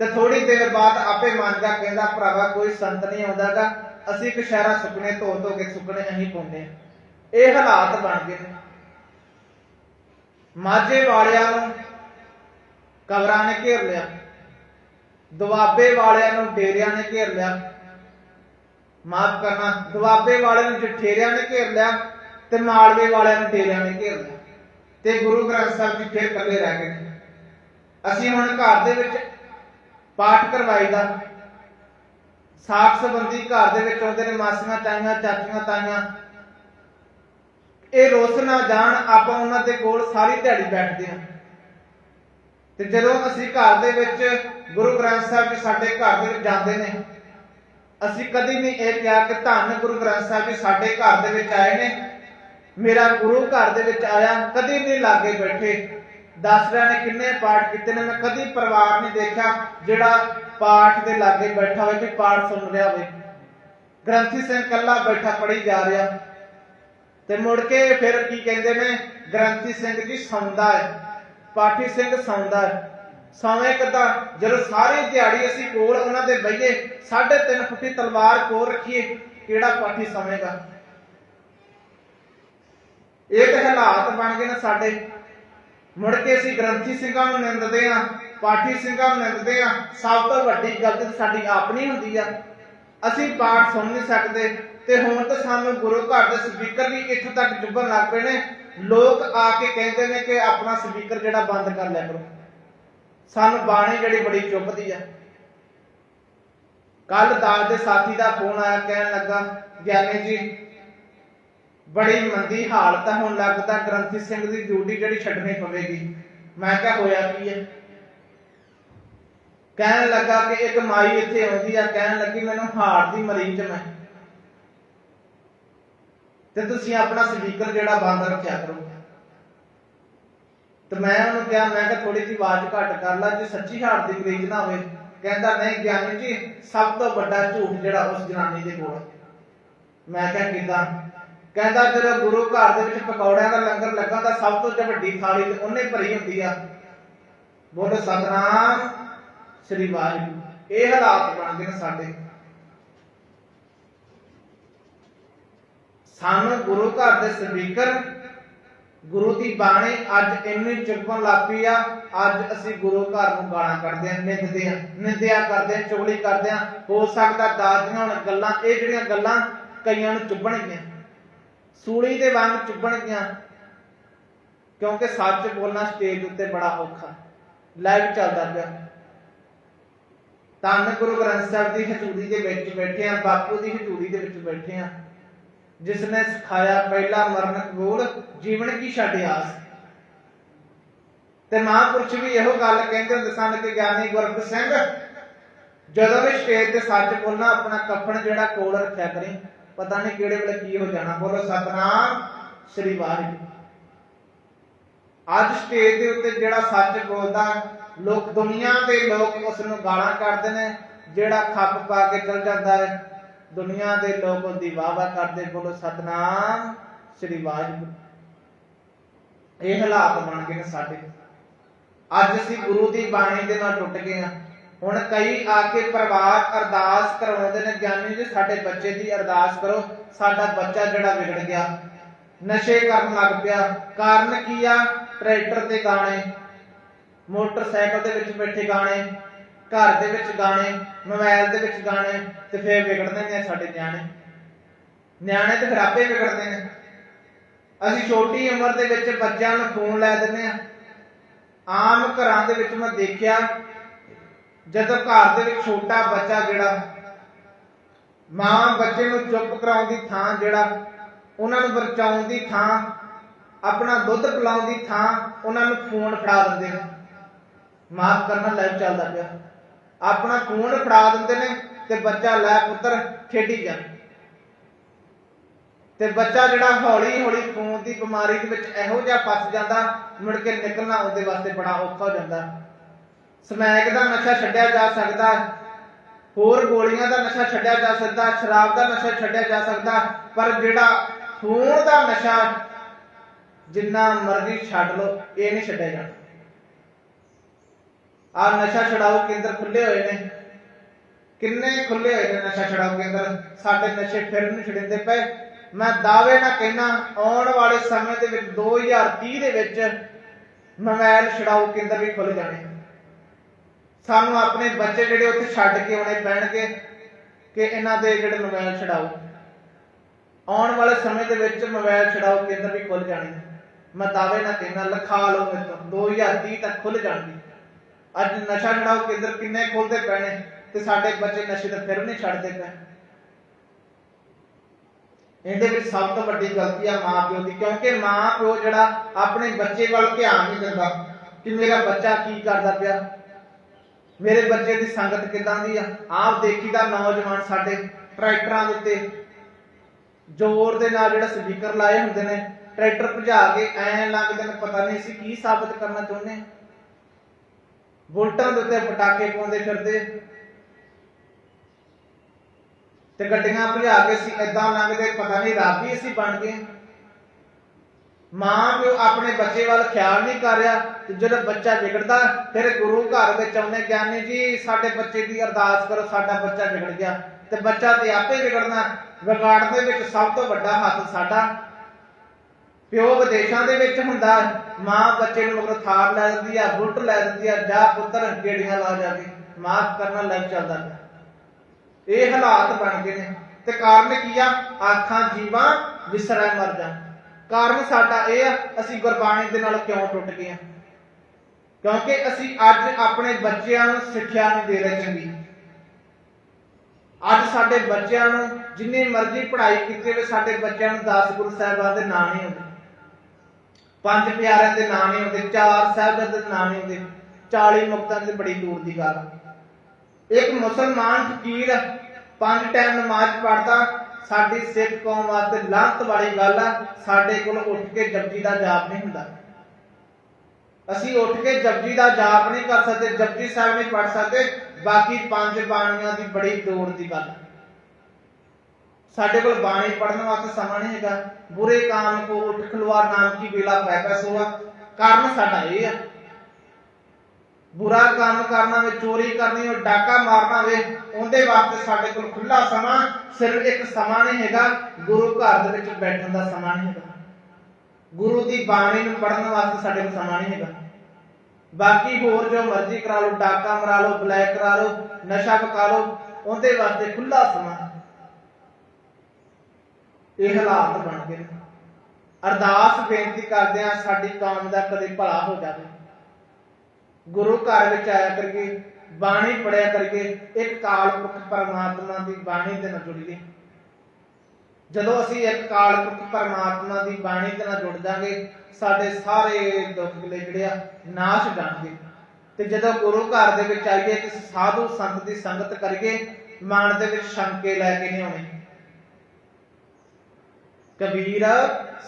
ਤੇ ਥੋੜੀ ਦੇਰ ਬਾਅਦ ਆਪੇ ਮੰਨ ਕਹਿੰਦਾ ਭਰਾਵਾ ਕੋਈ ਸੰਤ ਨਹੀਂ ਆਉਂਦਾਗਾ, ਅਸੀਂ ਕਸ਼ਹਿਰਾ ਸੁਪਨੇ ਧੋ ਧੋ ਕੇ ਸੁਪਨੇ ਅਸੀਂ ਪਾਉਂਦੇ ਆ ਇਹ ਹਾਲਾਤ ਬਣ ਗਏ। ਨੇ ਮਾਝੇ ਵਾਲਿਆਂ ਨੂੰ ਕਬਰਾਂ ਨੇ ਘੇਰ ਲਿਆ। ਦੁਆਬੇ ਵਾਲਿਆਂ ਨੂੰ ਡੇਰਿਆਂ ਨੇ ਘੇਰ ਲਿਆ। ਮਾਫ ਕਰਨਾ, ਦੁਆਬੇ ਵਾਲਿਆਂ ਨੂੰ ਜਠੇਰਿਆਂ ਨੇ ਘੇਰ ਲਿਆ ਤੇ ਮਾਲਵੇ ਵਾਲਿਆਂ ਨੂੰ ਡੇਰਿਆਂ ਨੇ ਘੇਰ ਲਿਆ। ਤੇ ਗੁਰੂ ਗ੍ਰੰਥ ਸਾਹਿਬ ਜੀ ਫਿਰ ਇਕੱਲੇ ਰਹਿ ਗਏ। ਅਸੀਂ ਹੁਣ ਘਰ ਦੇ ਵਿੱਚ ਪਾਠ ਕਰਵਾਈਦਾ। ਸਾਖ ਸੰਬੰਧੀ ਘਰ ਦੇ ਵਿੱਚ ਆਉਂਦੇ ਨੇ, ਮਾਸੀਆਂ ਤਾਈਆਂ, ਚਾਚੀਆਂ ਤਾਈਆਂ। ਇਹ ਰੋਸ ਨਾ ਜਾਣ, ਆਪਾਂ ਉਹਨਾਂ ਦੇ ਕੋਲ ਸਾਰੀ ਦਿਹਾੜੀ ਬੈਠਦੇ ਹਾਂ। ਤੇ ਜਦੋਂ ਅਸੀਂ ਘਰ ਦੇ ਵਿੱਚ ਗੁਰੂ ਗ੍ਰੰਥ ਸਾਹਿਬ ਜੀ ਸਾਡੇ ਘਰ ਦੇ ਵਿੱਚ ਜਾਂਦੇ ਨੇ, ਅਸੀਂ ਕਦੀ ਨਹੀਂ ਇਹ ਕਿਹਾ ਕਿ ਧੰਨ ਗੁਰੂ ਗ੍ਰੰਥ ਸਾਹਿਬ ਜੀ ਸਾਡੇ ਘਰ ਦੇ ਵਿੱਚ ਆਏ ਨੇ। ਮੇਰਾ ਗੁਰੂ ਘਰ ਦੇ ਵਿੱਚ ਆਇਆ, ਕਦੀ ਨਹੀਂ ਲਾਗੇ ਬੈਠੇ। ਦੱਸਦਿਆਂ ਨੇ ਕਿੰਨੇ ਪਾਠ ਕੀਤੇ ਨੇ, ਮੈਂ ਕਦੀ ਪਰਿਵਾਰ ਨਹੀਂ ਦੇਖਿਆ ਜਿਹੜਾ ਪਾਠ ਦੇ ਲਾਗੇ ਬੈਠਾ ਹੋਵੇ ਤੇ ਪਾਠ ਸੁਣ ਰਿਹਾ ਹੋਵੇ। ਗ੍ਰੰਥੀ ਸਿੰਘ ਕੱਲਾ ਬੈਠਾ, ਪੜ੍ਹੀ ਜਾ ਰਿਹਾ। ਤੇ ਮੁੜ ਕੇ ਫਿਰ ਕੀ ਕਹਿੰਦੇ ਨੇ, ਗ੍ਰੰਥੀ ਸਿੰਘ ਜੀ ਸੌਂਦਾ ਹੈ, ਪਾਠੀ ਸਿੰਘ ਸੌਂਦਾ ਹੈ। ਸੌਵੇਂ ਕਿੱਦਾਂ? ਜਦੋਂ ਸਾਰੀ ਦਿਹਾੜੀ ਅਸੀਂ ਕੋਲ ਉਹਨਾਂ ਦੇ ਬਈਏ 3.5 ਫੁੱਟੀ ਤਲਵਾਰ ਕੋਲ ਰੱਖੀਏ, ਕਿਹੜਾ ਪਾਠੀ ਸੌਵੇਗਾ? ਇਹ ਤੇ ਹਾਲਾਤ ਬਣ ਗਏ ਨੇ ਸਾਡੇ। ਮੁੜ ਕੇ ਅਸੀਂ ਗ੍ਰੰਥੀ ਸਿੰਘਾਂ ਨੂੰ ਨਿੰਦਦੇ ਆ ਪਾਠੀ ਸਿੰਘਾਂ ਨੂੰ ਨਿੰਦਦੇ ਆ ਸਭ ਤੋਂ ਵੱਡੀ ਗਲਤੀ ਸਾਡੀ ਆਪਣੀ ਹੁੰਦੀ ਆ। ਅਸੀਂ ਪਾਠ ਸੁਣ ਨਹੀਂ ਸਕਦੇ ਤੇ ਹੁਣ ਤਾਂ ਸਾਨੂੰ ਗੁਰੂ ਘਰ ਦੇ ਸਪੀਕਰ ਵੀ ਇੱਥੋਂ ਤੱਕ ਚੁੱਭਣ ਲੱਗ ਪਏ ਨੇ। ਲੋਕ ਆ ਕੇ ਕਹਿੰਦੇ ਨੇ ਕਿ ਆਪਣਾ ਸਪੀਕਰ ਜਿਹੜਾ ਬੰਦ ਕਰ ਲਿਆ ਕਰੋ। ਸਾਨੂੰ ਬਾਣੀ ਜਿਹੜੀ ਬੜੀ ਚੁੱਭਦੀ ਆ। ਕੱਲ ਦਾਸ ਦੇ ਸਾਥੀ ਦਾ ਫੋਨ ਆਇਆ, ਕਹਿਣ ਲੱਗਾ, ਗਿਆਨੀ ਜੀ ਬੜੀ ਮੰਦੀ ਹਾਲਤ ਹੈ ਹੁਣ ਲੱਗਦਾ ਗ੍ਰੰਥੀ ਸਿੰਘ ਦੀ ਡਿਊਟੀ ਜਿਹੜੀ ਛੱਡਣੀ ਪਵੇਗੀ। ਮੈਂ ਕਿਹਾ ਹੋਇਆ ਕੀ ਹੈ ਕਹਿਣ ਲੱਗਾ ਕਿ ਇੱਕ ਮਾਈ ਇੱਥੇ ਆਉਂਦੀ ਆ, ਕਹਿਣ ਲੱਗੀ, ਮੈਨੂੰ ਹਾਰਟ ਦੀ ਮਰੀਜ਼ ਮੈਂ। ਤੇ ਤੁਸੀਂ ਆਪਣਾ ਸਪੀਕਰ ਜਿਹੜਾ ਬੰਦ ਰੱਖਿਆ ਕਰੋ। ਤੇ ਮੈਂ ਉਹਨੂੰ ਕਿਹਾ, ਮੈਂ ਕਿਹਾ ਥੋੜੀ ਜਿਹੀ ਆਵਾਜ਼ ਘੱਟ ਕਰ ਲੈ, ਜੇ ਸੱਚੀ ਹਾਰਟ ਦੀ ਮਰੀਜ਼ ਨਾ ਹੋਵੇ। ਕਹਿੰਦਾ, ਨਹੀਂ ਗਿਆਨੀ ਜੀ, ਸਭ ਤੋਂ ਵੱਡਾ ਝੂਠ ਜਿਹੜਾ ਉਸ ਜਨਾਨੀ ਦੇ ਕੋਲ ਮੈਂ ਕਿਹਾ, ਕਿਦਾਂ? ਕਹਿੰਦਾ ਜਦੋਂ ਗੁਰੂ ਘਰ ਦੇ ਵਿੱਚ ਪਕੌੜਿਆਂ ਦਾ ਲੰਗਰ ਲੱਗਾ ਤਾਂ ਸਭ ਤੋਂ ਵੱਡੀ ਥਾਲੀ ਤੇ ਉਹਨੇ ਭਰੀ ਹੁੰਦੀ ਆ। ਬੋਲ, ਸਤਨਾਮ ਸ੍ਰੀ ਵਾਹਿਗੁਰੂ। ਇਹ ਹਾਲਾਤ ਬਣਦੇ ਨੇ ਸਾਡੇ। ਸਾਨੂੰ ਗੁਰੂ ਘਰ ਦੇ ਸਪੀਕਰ, ਗੁਰੂ ਦੀ ਬਾਣੀ ਅੱਜ ਇੰਨੀ ਚੁੱਕਣ ਲੱਗ ਪਈ ਆ। ਅੱਜ ਅਸੀਂ ਗੁਰੂ ਘਰ ਨੂੰ ਗਾਲਾਂ ਕੱਢਦੇ ਆ ਨਿੰਦਦੇ ਆ ਨਿੰਦਿਆ ਕਰਦੇ ਆ ਚੁਗਲੀ ਕਰਦੇ ਆ ਹੋ ਸਕਦਾ ਦਾਦੀਆਂ ਹੁਣ ਗੱਲਾਂ, ਇਹ ਜਿਹੜੀਆਂ ਗੱਲਾਂ ਕਈਆਂ ਨੂੰ ਚੁੱਭਣਗੀਆਂ। ਸੂਲੀ ਦੇ ਵਾਂਗ ਚੁੱਭਣਗੀਆਂ ਕਿਉਂਕਿ ਸੱਚ ਬੋਲਣਾ ਸਟੇਜ ਉੱਤੇ ਬੜਾ ਔਖਾ। ਲਾਈਵ ਚੱਲਦਾ ਪਿਆ। ਧੰਨ ਗੁਰੂ ਗ੍ਰੰਥ ਸਾਹਿਬ ਦੀ ਹਜ਼ੂਰੀ ਦੇ ਵਿੱਚ ਬੈਠੇ ਆ ਬਾਪੂ ਦੀ ਹਜ਼ੂਰੀ ਦੇ ਵਿੱਚ ਬੈਠੇ ਆ ਜਿਸ ਨੇ ਸਿਖਾਇਆ ਪਹਿਲਾ ਮਰਨ ਕਬੂਲ, ਜੀਵਨ ਕੀ ਛੱਡ ਆਸ। ਤੇ ਮਹਾਂਪੁਰਸ਼ ਵੀ ਇਹੋ ਗੱਲ ਕਹਿੰਦੇ ਹੁੰਦੇ ਸਨ ਕਿ ਗਿਆਨੀ ਗੁਰਬਖਸ਼ ਸਿੰਘ, ਜਦੋਂ ਵੀ ਸਟੇਜ ਤੇ ਸੱਚ ਬੋਲਣਾ, ਆਪਣਾ ਕਫਨ ਜਿਹੜਾ ਕੋਲ ਰੱਖਿਆ ਕਰੇ। ਪਤਾ ਨਹੀਂ ਕਿਹੜੇ ਵੇਲੇ ਕੀ ਹੋ ਜਾਣਾ। ਬੋਲੋ, ਸਤਨਾਮ, ਸ੍ਰੀ ਵਾਹਿਗੁਰੂ। ਅੱਜ ਸਟੇਜ ਦੇ ਉੱਤੇ ਜਿਹੜਾ ਸੱਚ ਬੋਲਦਾ, ਲੋਕ ਦੁਨੀਆ ਦੇ ਲੋਕ ਉਸ ਨੂੰ ਗਾਲਾਂ ਕੱਢਦੇ ਨੇ, ਜਿਹੜਾ ਖੱਪ ਪਾ ਕੇ ਚਲ ਜਾਂਦਾ ਹੈ, ਦੁਨੀਆ ਦੇ ਲੋਕ ਉਹਦੀ ਵਾਵਾ ਕਰਦੇ। ਬੋਲੋ, ਸਤਨਾਮ, ਸ੍ਰੀ ਵਾਹਿਗੁਰੂ। ਇਹ ਹਾਲਾਤ ਬਣ ਗਏ ਨੇ ਸਾਡੇ। ਅੱਜ ਅਸੀਂ ਗੁਰੂ ਦੀ ਬਾਣੀ ਦੇ ਨਾਲ ਟੁੱਟ ਗਏ ਆ ਹੁਣ ਕਈ ਆ ਕੇ ਪਰਿਵਾਰ ਅਰਦਾਸ ਕਰਵਾਉਂਦੇ ਨੇ, ਗਿਆਨੀ ਜੀ, ਸਾਡੇ ਬੱਚੇ ਦੀ ਅਰਦਾਸ ਕਰੋ, ਸਾਡਾ ਬੱਚਾ ਜਿਹੜਾ ਵਿਗੜ ਗਿਆ। ਨਸ਼ੇ ਕਰਨ ਲੱਗ ਪਿਆ। ਕਾਰਨ ਕੀ ਆ? ਟਰੈਕਟਰ ਤੇ ਗਾਣੇ, ਮੋਟਰਸਾਈਕਲ ਦੇ ਵਿੱਚ ਬੈਠੇ ਗਾਣੇ, ਘਰ ਦੇ ਵਿੱਚ ਗਾਣੇ, ਮੋਬਾਈਲ ਦੇ ਵਿੱਚ ਗਾਣੇ ਤੇ ਫੇਰ ਵਿਗੜਦੇ ਨੇ ਸਾਡੇ ਨਿਆਣੇ। ਨਿਆਣੇ ਤੇ ਫਿਰ ਆਪੇ ਵਿਗੜਦੇ ਨੇ। ਅਸੀਂ ਛੋਟੀ ਉਮਰ ਦੇ ਵਿੱਚ ਬੱਚਿਆਂ ਨੂੰ ਫੋਨ ਲੈ ਦਿੰਦੇ ਆ ਆਮ ਘਰਾਂ ਦੇ ਵਿੱਚ ਮੈਂ ਦੇਖਿਆ ਜਦੋਂ ਘਰ ਦੇ ਵਿੱਚ ਛੋਟਾ ਬੱਚਾ ਜਿਹੜਾ ਮਾਂ ਬੱਚੇ ਨੂੰ ਚੁੱਪ ਕਰਾਉਣ ਦੀ ਥਾਂ ਜਿਹੜਾ ਉਹਨਾਂ ਨੂੰ ਵਰਚਾਉਣ ਦੀ ਥਾਂ, ਆਪਣਾ ਦੁੱਧ ਪਿਲਾਉਣ ਦੀ ਥਾਂ, ਉਹਨਾਂ ਨੂੰ ਫੋਨ ਫੜਾ ਦਿੰਦੇ ਨੇ। ਮਾਫ ਕਰਨਾ ਲਾਈਵ ਚੱਲਦਾ ਪਿਆ। ਆਪਣਾ ਫੋਨ ਫੜਾ ਦਿੰਦੇ ਨੇ ਤੇ ਬੱਚਾ ਲੈ ਪੁੱਤਰ ਖੇਡੀ ਜਾ ਤੇ ਬੱਚਾ ਜਿਹੜਾ ਹੌਲੀ ਹੌਲੀ ਖੂਨ ਦੀ ਬਿਮਾਰੀ ਦੇ ਵਿੱਚ ਇਹੋ ਜਿਹਾ ਫਸ ਜਾਂਦਾ, ਮੁੜ ਕੇ ਨਿਕਲਣਾ ਉਹਦੇ ਵਾਸਤੇ ਬੜਾ ਔਖਾ ਹੋ ਜਾਂਦਾ। ਸਮੈਕ ਦਾ ਨਸ਼ਾ ਛੱਡਿਆ ਜਾ ਸਕਦਾ, ਹੋਰ ਗੋਲੀਆਂ ਦਾ ਨਸ਼ਾ ਛੱਡਿਆ ਜਾ ਸਕਦਾ, ਸ਼ਰਾਬ ਦਾ ਨਸ਼ਾ ਛੱਡਿਆ ਜਾ ਸਕਦਾ, ਪਰ ਜਿਹੜਾ ਖੂਨ ਦਾ ਨਸ਼ਾ, ਜਿੰਨਾ ਮਰਜ਼ੀ ਛੱਡ ਲਓ, ਇਹ ਨਹੀਂ ਛੱਡਿਆ ਜਾਣਾ। ਆ ਨਸ਼ਾ ਛਡਾਓ ਕੇਂਦਰ ਖੁੱਲੇ ਹੋਏ ਨੇ। ਕਿੰਨੇ ਖੁੱਲੇ ਹੋਏ ਨੇ ਨਸ਼ਾ ਛਡਾਓ ਕੇਂਦਰ? ਸਾਡੇ ਨਸ਼ੇ ਫਿਰ ਨਹੀਂ ਛੜਿੰਦੇ ਪਏ। ਮੈਂ ਦਾਅਵੇ ਨਾਲ ਕਹਿਣਾ ਆਉਣ ਵਾਲੇ ਸਮੇਂ ਦੇ ਵਿੱਚ 2030 ਦੇ ਵਿੱਚ ਮੋਬਾਈਲ ਛਡਾਓ ਕੇਂਦਰ ਵੀ ਖੁੱਲ ਜਾਣੇ। ਸਾਨੂੰ ਆਪਣੇ ਬੱਚੇ ਜਿਹੜੇ ਉੱਥੇ ਛੱਡ ਕੇ ਆਉਣੇ ਪੈਣਗੇ ਕਿ ਇਹਨਾਂ ਦੇ ਜਿਹੜੇ ਮੋਬਾਈਲ ਛਡਾਓ। ਆਉਣ ਵਾਲੇ ਸਮੇਂ ਦੇ ਵਿੱਚ ਮੋਬਾਈਲ ਛਡਾਓ, ਕੇਂਦਰ ਵੀ ਖੁੱਲ ਜਾਣੇ ਮੈਂ ਦਾਅਵੇ ਨਾਲ ਕਹਿੰਦਾ, ਲਖਾ ਲਓ ਮੇਰੇ ਤੋਂ। 2030 ਤੱਕ ਖੁੱਲ ਜਾਣਗੇ। ਅੱਜ ਨਸ਼ਾ ਛਡਾਓ ਕੇਂਦਰ ਕਿੰਨੇ ਖੁੱਲਦੇ ਪੈਣੇ ਤੇ ਸਾਡੇ ਬੱਚੇ ਨਸ਼ੇ ਤੋਂ ਫਿਰ ਨਹੀਂ ਛੱਡਦੇ ਪਏ। ਇਹਦੇ ਵਿੱਚ ਸਭ ਤੋਂ ਵੱਡੀ ਗਲਤੀ ਆ ਮਾਂ ਪਿਓ ਦੀ, ਕਿਉਂਕਿ ਮਾਂ ਪਿਓ ਜਿਹੜਾ ਆਪਣੇ ਬੱਚੇ ਵੱਲ ਧਿਆਨ ਨਹੀਂ ਦਿੰਦਾ ਕਿ ਮੇਰਾ ਬੱਚਾ ਕੀ ਕਰਦਾ ਪਿਆ। ਮੇਰੇ ਬੱਚੇ ਦੀ ਸੰਗਤ ਕਿਦਾਂ ਦੀ ਆ? ਆਪ ਦੇਖੀਦਾ ਨੌਜਵਾਨ ਸਾਡੇ ਟਰੈਕਟਰਾਂ ਦੇ ਉੱਤੇ। ਜ਼ੋਰ ਦੇ ਨਾਲ ਜਿਹੜਾ ਸਪੀਕਰ ਲਾਏ ਹੁੰਦੇ ਨੇ, ਟਰੈਕਟਰ ਭਜਾ ਕੇ ਐਂ ਲੱਗਦੇ ਨੇ, ਪਤਾ ਨਹੀਂ ਸੀ ਕੀ ਸਾਬਤ ਕਰਨਾ ਚਾਹੁੰਦੇ ਆ। ਦੇ ਉੱਤੇ ਪਟਾਕੇ ਪਾਉਂਦੇ ਫਿਰਦੇ। ਤੇ ਗੱਡੀਆਂ ਭਜਾ ਕੇ ਸੀ ਐਦਾਂ ਲੰਘਦੇ ਪਤਾ ਨਹੀਂ ਰੱਬ ਅਸੀਂ ਬਣ ਗਏ। ਮਾਂ ਪਿਓ ਆਪਣੇ ਬੱਚੇ ਵੱਲ ਖਿਆਲ ਨਹੀਂ ਕਰ ਰਿਹਾ ਤੇ ਜਦੋਂ ਬੱਚਾ ਵਿਗੜਦਾ, ਫਿਰ ਗੁਰੂ ਘਰ ਵਿੱਚ ਆਉਂਦੇ ਗਿਆਨੀ ਜੀ, ਸਾਡੇ ਬੱਚੇ ਦੀ ਅਰਦਾਸ ਕਰੋ, ਸਾਡਾ ਬੱਚਾ ਵਿਗੜ ਗਿਆ। ਤੇ ਬੱਚਾ ਤੇ ਆਪੇ ਵਿਗੜਨਾ ਵਿਗਾੜਨ ਦੇ ਵਿੱਚ ਸਭ ਤੋਂ ਵੱਡਾ ਹੱਥ ਸਾਡਾ। ਪਿਓ ਵਿਦੇਸ਼ਾਂ ਦੇ ਵਿੱਚ ਹੁੰਦਾ, ਮਾਂ ਬੱਚੇ ਨੂੰ ਮਗਰ ਥਾਰ ਲੈ ਦਿੰਦੀ ਆ ਬੁਲਟ ਲੈ ਦਿੰਦੀ ਆ, ਜਾ ਪੁੱਤਰ ਗੇੜੀਆਂ ਲਾ ਜਾ ਕੇ ਮਾਫ ਕਰਨਾ ਲੱਗ ਚੱਲਦਾ ਇਹ ਹਾਲਾਤ ਬਣ ਗਏ ਨੇ। ਤੇ ਕਾਰਨ ਕੀ ਆ? ਆਖਾਂ ਜੀਵਾਂ ਵਿਸਰਾ ਮਰ ਜਾ ਕਾਰਨ ਸਾਡਾ ਇਹ ਆ, ਅਸੀਂ ਗੁਰਬਾਣੀ ਦੇ ਨਾਲ ਕਿਉਂ ਟੁੱਟ ਗਏ ਆ? ਕਿਉਂਕਿ ਅਸੀਂ ਅੱਜ ਆਪਣੇ ਬੱਚਿਆਂ ਨੂੰ ਸਿੱਖਿਆ ਨਹੀਂ ਦੇ ਰਹੇ ਚੰਗੀ। ਅੱਜ ਸਾਡੇ ਬੱਚਿਆਂ ਨੂੰ ਜਿੰਨੀ ਮਰਜ਼ੀ ਪੜ੍ਹਾਈ ਕੀਤੀ ਹੋਵੇ ਸਾਡੇ ਬੱਚਿਆਂ ਨੂੰ 10 ਗੁਰੂ ਸਾਹਿਬਾਨ ਦੇ ਨਾਂ ਨਹੀਂ ਆਉਂਦੇ ਪੰਜ ਪਿਆਰਿਆਂ ਦੇ ਨਾਂ ਨਹੀਂ ਆਉਂਦੇ ਚਾਰ ਸਾਹਿਬਾਨ ਦੇ ਨਾਂ ਨਹੀਂ ਆਉਂਦੇ 40 ਮੁਕਤਾਂ ਦੀ ਬੜੀ ਦੂਰ ਦੀ ਗੱਲ। ਇੱਕ ਮੁਸਲਮਾਨ ਫਕੀਰ ਪੰਜ ਟਾਈਮ ਨਮਾਜ਼ ਪੜ੍ਹਦਾ ਸਾਡੀ ਸਿੱਖ ਕੌਮ ਵਾਸਤੇ ਲਾਂਤ ਵਾਲੀ ਗੱਲ ਆ, ਸਾਡੇ ਕੋਲ ਉੱਠ ਕੇ ਜਪਜੀ ਦਾ ਜਾਪ ਨਹੀਂ ਹੁੰਦਾ। ਅਸੀਂ ਉੱਠ ਕੇ ਜਪਜੀ ਦਾ ਜਾਪ ਨਹੀਂ ਕਰ ਸਕਦੇ, ਜਪਜੀ ਸਾਹਿਬ ਨਹੀਂ ਪੜ ਸਕਦੇ, ਬਾਕੀ ਪੰਜ ਬਾਣੀਆਂ ਦੀ ਬੜੀ ਦੂਰ ਦੀ ਗੱਲ ਸਾਡੇ ਕੋਲ ਬਾਣੀ ਪੜਨ ਵਾਸਤੇ ਸਮਾਂ ਨਹੀਂ ਹੈਗਾ। ਬੁਰੇ ਕਾਮ ਕੋ ਉਠ ਖਲਵਾ ਨਾਮ ਕੀ ਵੇਲਾ ਪੈ ਪੈ ਸੋਆ। ਕਾਰਨ ਸਾਡਾ ਇਹ ਆ ਬੁਰਾ ਕੰਮ ਕਰਨਾ ਵੇ, ਚੋਰੀ ਕਰਨੀ ਹੋ ਡਾਕਾ ਮਾਰਨਾ ਵੇ, ਉਹਦੇ ਵਾਸਤੇ ਸਾਡੇ ਕੋਲ ਖੁੱਲਾ ਸਮਾਂ, ਸਿਰਫ ਇੱਕ ਸਮਾਂ ਨਹੀਂ ਹੈਗਾ, ਗੁਰੂ ਘਰ ਦੇ ਵਿੱਚ ਬੈਠਣ ਦਾ ਸਮਾਂ ਨਹੀਂ ਹੈਗਾ। ਗੁਰੂ ਦੀ ਬਾਣੀ ਨੂੰ ਪੜਨ ਵਾਸਤੇ ਸਾਡੇ ਕੋਲ ਸਮਾਂ ਨਹੀਂ ਹੈਗਾ। ਬਾਕੀ ਹੋਰ ਜੋ ਮਰਜ਼ੀ ਕਰਾ ਲਓ, ਡਾਕਾ ਮਰਾ ਲਓ, ਬਲੈਕ ਕਰਾ ਲਓ, ਨਸ਼ਾ ਪਕਾ ਲਓ, ਉਹਦੇ ਵਾਸਤੇ ਖੁੱਲਾ ਸਮਾਂ। ਇਹ ਹਾਲਾਤ ਬਣ ਗਏ ਅਰਦਾਸ ਬੇਨਤੀ ਕਰਦੇ ਆ ਸਾਡੀ ਕਾਮ ਦਾ ਕਦੇ ਭਲਾ ਹੋ ਜਾਵੇ। ਗੁਰੂ ਘਰ ਵਿੱਚ ਆਇਆ ਕਰਕੇ ਬਾਣੀ ਪੜਿਆ ਕਰਕੇ ਇੱਕ ਕਾਲ ਪੁਰਖ ਪਰਮਾਤਮਾ ਦੀ ਬਾਣੀ ਦੇ ਨਾਲ ਜੁੜੀਏ। ਜਦੋਂ ਅਸੀਂ ਇੱਕ ਕਾਲ ਪੁਰਖ ਪਰਮਾਤਮਾ ਦੀ ਬਾਣੀ ਦੇ ਨਾਲ ਜੁੜ ਜਾਾਂਗੇ ਸਾਡੇ ਸਾਰੇ ਦੁੱਖ ਗਲੇ ਜਿਹੜੇ ਆ, ਨਾਸ਼ ਜਾਣਗੇ। ਤੇ ਜਦੋਂ ਗੁਰੂ ਘਰ ਦੇ ਵਿੱਚ ਆਈਏ ਕਿਸੇ ਸਾਧੂ ਸੰਤ ਦੀ ਸੰਗਤ ਕਰੀਏ, ਮਨ ਦੇ ਵਿੱਚ ਸ਼ੰਕੇ ਲੈ ਕੇ ਨਹੀਂ ਆਉਣੇ। ਕਬੀਰ,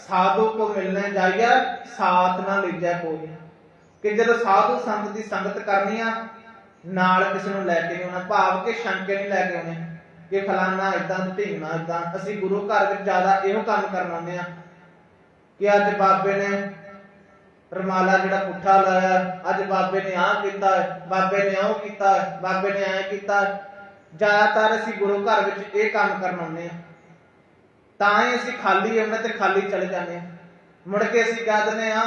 ਸਾਧੂ ਕੋ ਮਿਲਣ ਜਾਈਏ, ਸਾਥ ਨਾ ਲਿਜੈ ਕੋਈ। ਕਿ ਜਦੋਂ ਸਾਧੂ ਸੰਤ ਦੀ ਸੰਗਤ ਕਰਨੀ ਆ, ਨਾਲ ਕਿਸੇ ਨੂੰ ਲੈ ਕੇ ਆਉਣਾ, ਭਾਵ ਕਿ ਸ਼ੰਕੇ ਨਹੀਂ ਲੈ ਕੇ ਆਉਣੇ, ਕਿ ਫਲਾਨਾ ਇਦਾਂ ਢੀਂਗਣਾ ਇਦਾਂ ਅਸੀਂ ਗੁਰੂ ਘਰ ਵਿੱਚ ਜ਼ਿਆਦਾ ਇਹੋ ਕੰਮ ਕਰਨ ਆਉਂਦੇ ਆ ਕਿ ਅੱਜ ਬਾਬੇ ਨੇ ਰਮਾਲਾ ਜਿਹੜਾ ਪੁੱਠਾ ਲਾਇਆ, ਅੱਜ ਬਾਬੇ ਨੇ ਆਹ ਕੀਤਾ, ਬਾਬੇ ਨੇ ਉਹ ਕੀਤਾ, ਬਾਬੇ ਨੇ ਐ ਕੀਤਾ, ਜ਼ਿਆਦਾਤਰ ਅਸੀਂ ਗੁਰੂ ਘਰ ਵਿੱਚ ਇਹ ਕੰਮ ਕਰਨ ਆਉਂਦੇ ਆ। ਤਾਂ ਹੀ ਅਸੀਂ ਖਾਲੀ ਆਉਂਦੇ ਤੇ ਖਾਲੀ ਚਲੇ ਜਾਂਦੇ ਆ। ਮੁੜ ਕੇ ਅਸੀਂ ਕਹਿ ਦਿੰਦੇ ਆ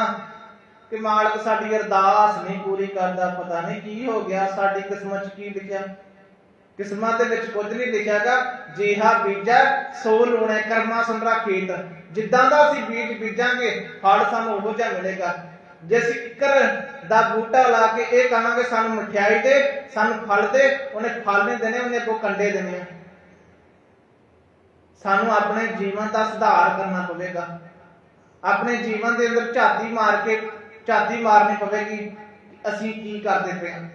ਕਿ ਮਾਲਕ ਸਾਡੀ ਅਰਦਾਸ ਨਹੀਂ ਪੂਰੀ ਕਰਦਾ, ਪਤਾ ਨਹੀਂ ਕੀ ਹੋ ਗਿਆ, ਸਾਡੀ ਕਿਸਮਤ 'ਚ ਕੀ ਲਿਖਿਆ? ਕਿਸਮਤ ਦੇ ਵਿੱਚ ਕੁਝ ਨਹੀਂ ਲਿਖਿਆਗਾ, ਜਿਹਾ ਬੀਜਾ ਸੋ ਲੂਣੇ ਕਰਮਾ ਸੰਦਰਾ ਖੇਤ। ਜਿੱਦਾਂ ਦਾ ਅਸੀਂ ਬੀਜ ਬੀਜਾਂਗੇ, ਫਲ ਸਾਨੂੰ ਉਹੋ ਜਿਹਾ ਮਿਲੇਗਾ। ਜੇ ਅਸੀਂ ਇੱਕਰ ਦਾ ਬੂਟਾ ਲਾ ਕੇ ਇਹ ਕਹਾਂਗੇ, ਸਾਨੂੰ ਮਠਿਆਈ ਦੇ, ਸਾਨੂੰ ਫਲ ਦੇ, ਉਹਨੇ ਫਲ ਨਹੀਂ ਦੇਣੇ, ਉਹਨੇ ਕੋ ਕੰਡੇ ਦੇਣੇ ਆ। ਸਾਨੂੰ ਆਪਣੇ ਜੀਵਨ ਦਾ ਸੁਧਾਰ ਕਰਨਾ ਪਵੇਗਾ। ਆਪਣੇ ਜੀਵਨ ਦੇ ਅੰਦਰ ਝਾਤੀ ਮਾਰ ਕੇ ਝਾਤੀ ਮਾਰਨੀ ਪਵੇਗੀ ਅਸੀਂ ਕੀ ਕਰਦੇ ਪਏ ਹਾਂ।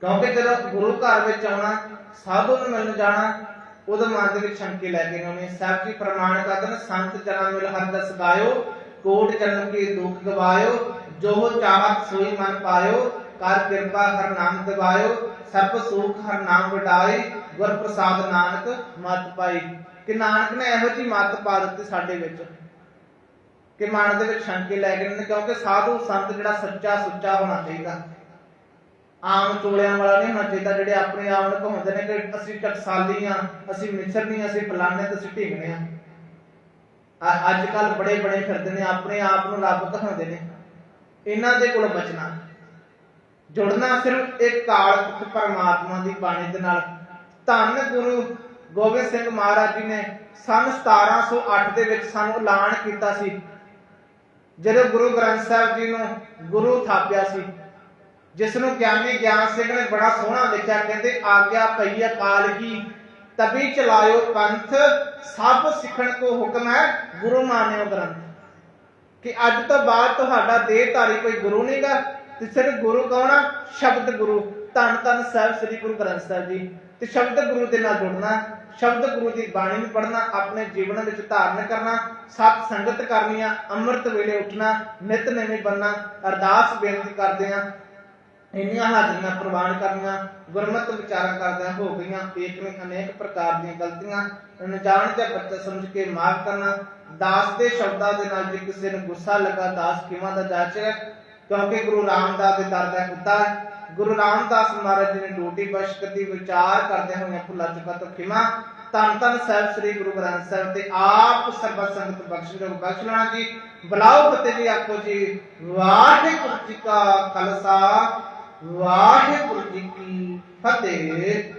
ਕਿਉਂਕਿ ਜਦੋਂ ਗੁਰੂ ਘਰ ਵਿੱਚ ਆਉਣਾ, ਸਾਧੂ ਨੂੰ ਮਿਲਣ ਜਾਣਾ, ਉਹਦੇ ਮਨ ਦੇ ਵਿੱਚ ਸ਼ੰਕੇ ਲੈ ਕੇ ਆਉਣੇ। ਸਾਹਿਬ ਜੀ ਪ੍ਰਮਾਣ ਕਰਦੇ ਸੰਤ ਜਨਾਂ ਮਿਲ ਹਰ ਦਸ ਗਾਇਓ, ਕੋਟ ਜਨਮ ਕੇ ਦੁੱਖ ਗਵਾਇਓ, ਜੋ ਚਾਹਤ ਸੋਈ ਮਨ ਪਾਇਓ, ਕਰ ਕਿਰਪਾ ਹਰ ਨਾਮ ਦਿਵਾਇਓ ਸਰਬ ਸੁਖ ਹਰ ਨਾਮ ਵਡਾਏ ਗੁਰ ਪ੍ਰਸਾਦ ਨਾਨਕ ਮਤ ਪਾਈ। ਕਿ ਨਾਨਕ ਨੇ ਇਹੋ ਜੀ ਮਤ ਪਾ ਦਿੱਤੀ ਸਾਡੇ ਵਿੱਚ। ਕਿ ਮਨ ਦੇ ਵਿੱਚ ਸ਼ੰਕੇ ਲੈ ਕੇ ਨੇ ਕਿਉਂਕਿ ਸਾਧੂ ਸੰਤ ਜਿਹੜਾ ਸੱਚਾ ਸੁੱਚਾ ਹੋਣਾ ਚਾਹੀਦਾ। ਆਮ ਚੋਲਿਆਂ ਵਾਲਾ ਨਹੀਂ ਹੋਣਾ ਚਾਹੀਦਾ, ਜਿਹੜੇ ਆਪਣੇ ਆਪ ਨੂੰ ਕਹਾਉਂਦੇ ਨੇ ਕਿ ਅਸੀਂ ਟਕਸਾਲੀ ਆ ਅਸੀਂ ਮਿਸਰ ਨਹੀਂ, ਅਸੀਂ ਫਲਾਣੇ ਤੇ ਅਸੀਂ ਢਿੰਗਣੇ ਆ ਅੱਜ ਕੱਲ ਬੜੇ ਬੜੇ ਫਿਰਦੇ ਨੇ, ਆਪਣੇ ਆਪ ਨੂੰ ਰੱਬ ਕਹਾਉਂਦੇ ਨੇ। ਇਹਨਾਂ ਦੇ ਕੋਲ ਬਚਣਾ। ਜੁੜਨਾ ਸਿਰਫ ਇੱਕ ਕਾਲ ਪਰਮਾਤਮਾ ਦੀ ਬਾਣੀ ਦੇ ਨਾਲ। ਧੰਨ ਗੁਰੂ ਗੋਬਿੰਦ ਸਿੰਘ ਮਹਾਰਾਜ ਜੀ ਨੇ ਸਨ 1708 ਦੇ ਵਿੱਚ ਸਾਨੂੰ ਐਲਾਨ ਕੀਤਾ ਸੀ ਜਦੋਂ ਗੁਰੂ ਗ੍ਰੰਥ ਸਾਹਿਬ ਜੀ ਨੂੰ ਗੁਰੂ ਥਾਪਿਆ ਸੀ ਜਿਸ ਨੂੰ ਗਿਆਨੀ ਗਿਆਨ ਸਿੰਘ ਨੇ ਬੜਾ ਸੋਹਣਾ ਲਿਖਿਆ, ਕਹਿੰਦੇ, ਆਗਿਆ ਪਈ ਅਕਾਲ ਕੀ ਤਬੀ ਚਲਾਇਓ ਪੰਥ, ਸਭ ਸਿੱਖਣ ਕੋ ਹੁਕਮ ਹੈ ਗੁਰੂ ਮਾਨਿਓ ਗ੍ਰੰਥ। ਕਿ ਅੱਜ ਤੋਂ ਬਾਅਦ ਤੁਹਾਡਾ ਦੇਹਧਾਰੀ ਕੋਈ ਗੁਰੂ ਨਹੀਂਗਾ ਤੇ ਸਿਰਫ ਗੁਰੂ ਕੌਣ ਆ? ਸ਼ਬਦ ਗੁਰੂ। ਧੰਨ ਧੰਨ ਸਾਹਿਬ ਸ੍ਰੀ ਗੁਰੂ ਗ੍ਰੰਥ ਸਾਹਿਬ ਜੀ। ਤੇ ਸ਼ਬਦ ਗੁਰੂ ਦੇ ਨਾਲ ਜੁੜਨਾ, ਸ਼ਬਦ ਗੁਰੂ ਦੀ ਬਾਣੀ ਨੂੰ ਪੜ੍ਹਨਾ, ਆਪਣੇ ਜੀਵਨ ਵਿੱਚ ਧਾਰਨ ਕਰਨਾ, ਸਤ ਸੰਗਤ ਕਰਨੀਆਂ, ਅੰਮ੍ਰਿਤ ਵੇਲੇ ਉੱਠਣਾ, ਨਿਤ ਨਵੇਂ ਬੰਨਾ, ਅਰਦਾਸ ਬੇਨਤੀ ਕਰਦੇ ਆ। ਇੰਨੀਆਂ ਹਾਜ਼ਰੀਆਂ ਪ੍ਰਵਾਨ ਕਰਨੀਆਂ, ਗੁਰਮਤਿ ਵਿਚਾਰਾਂ ਕਰਦਿਆਂ ਹੋ ਗਈਆਂ ਏਕ ਨੇ ਅਨੇਕ ਪ੍ਰਕਾਰ ਦੀਆਂ ਗਲਤੀਆਂ, ਅਣਜਾਣ ਤੇ ਬੱਚਾ ਸਮਝ ਕੇ ਮਾਫ ਕਰਨਾ, ਦਾਸ ਦੇ ਸ਼ਬਦਾਂ ਦੇ ਨਾਲ ਜੇ ਕਿਸੇ ਨੂੰ ਗੁੱਸਾ ਲੱਗਾ, ਦਾਸ ਕਿਵਾਂ ਦਾ ਜਾਚਕ ਕਿਉਂਕਿ ਗੁਰੂ ਰਾਮਦਾਸ ਦੇ ਦਰ ਦਾ ਕੁੱਤਾ ਹੈ। ਗੁਰੂ ਰਾਮਦਾਸ ਮਹਾਰਾਜ ਜੀ ਨੇ ਡੋਟੀ ਬਸ਼ਕਤੀ ਵਿਚਾਰ ਕਰਦੇ ਹੋਏ ਭੁੱਲਾ ਚੁੱਕਾ ਤਾਂ ਖਿਮਾ। ਧੰਨ ਧੰਨ ਸਾਹਿਬ, ਸ੍ਰੀ ਗੁਰੂ ਗ੍ਰੰਥ ਸਾਹਿਬ ਤੇ ਆਪ ਸਰਬਤ ਸੰਗਤ ਬਖਸ਼ ਜੋ ਜੀ। ਬੁਲਾਓ ਫਤਿਹ ਜੀ, ਆਖੋ ਜੀ, ਵਾਹਿਗੁਰੂ ਜੀ ਕਾ ਖਾਲਸਾ, ਵਾਹਿਗੁਰੂ ਜੀ ਕੀ ਫਤਿਹ।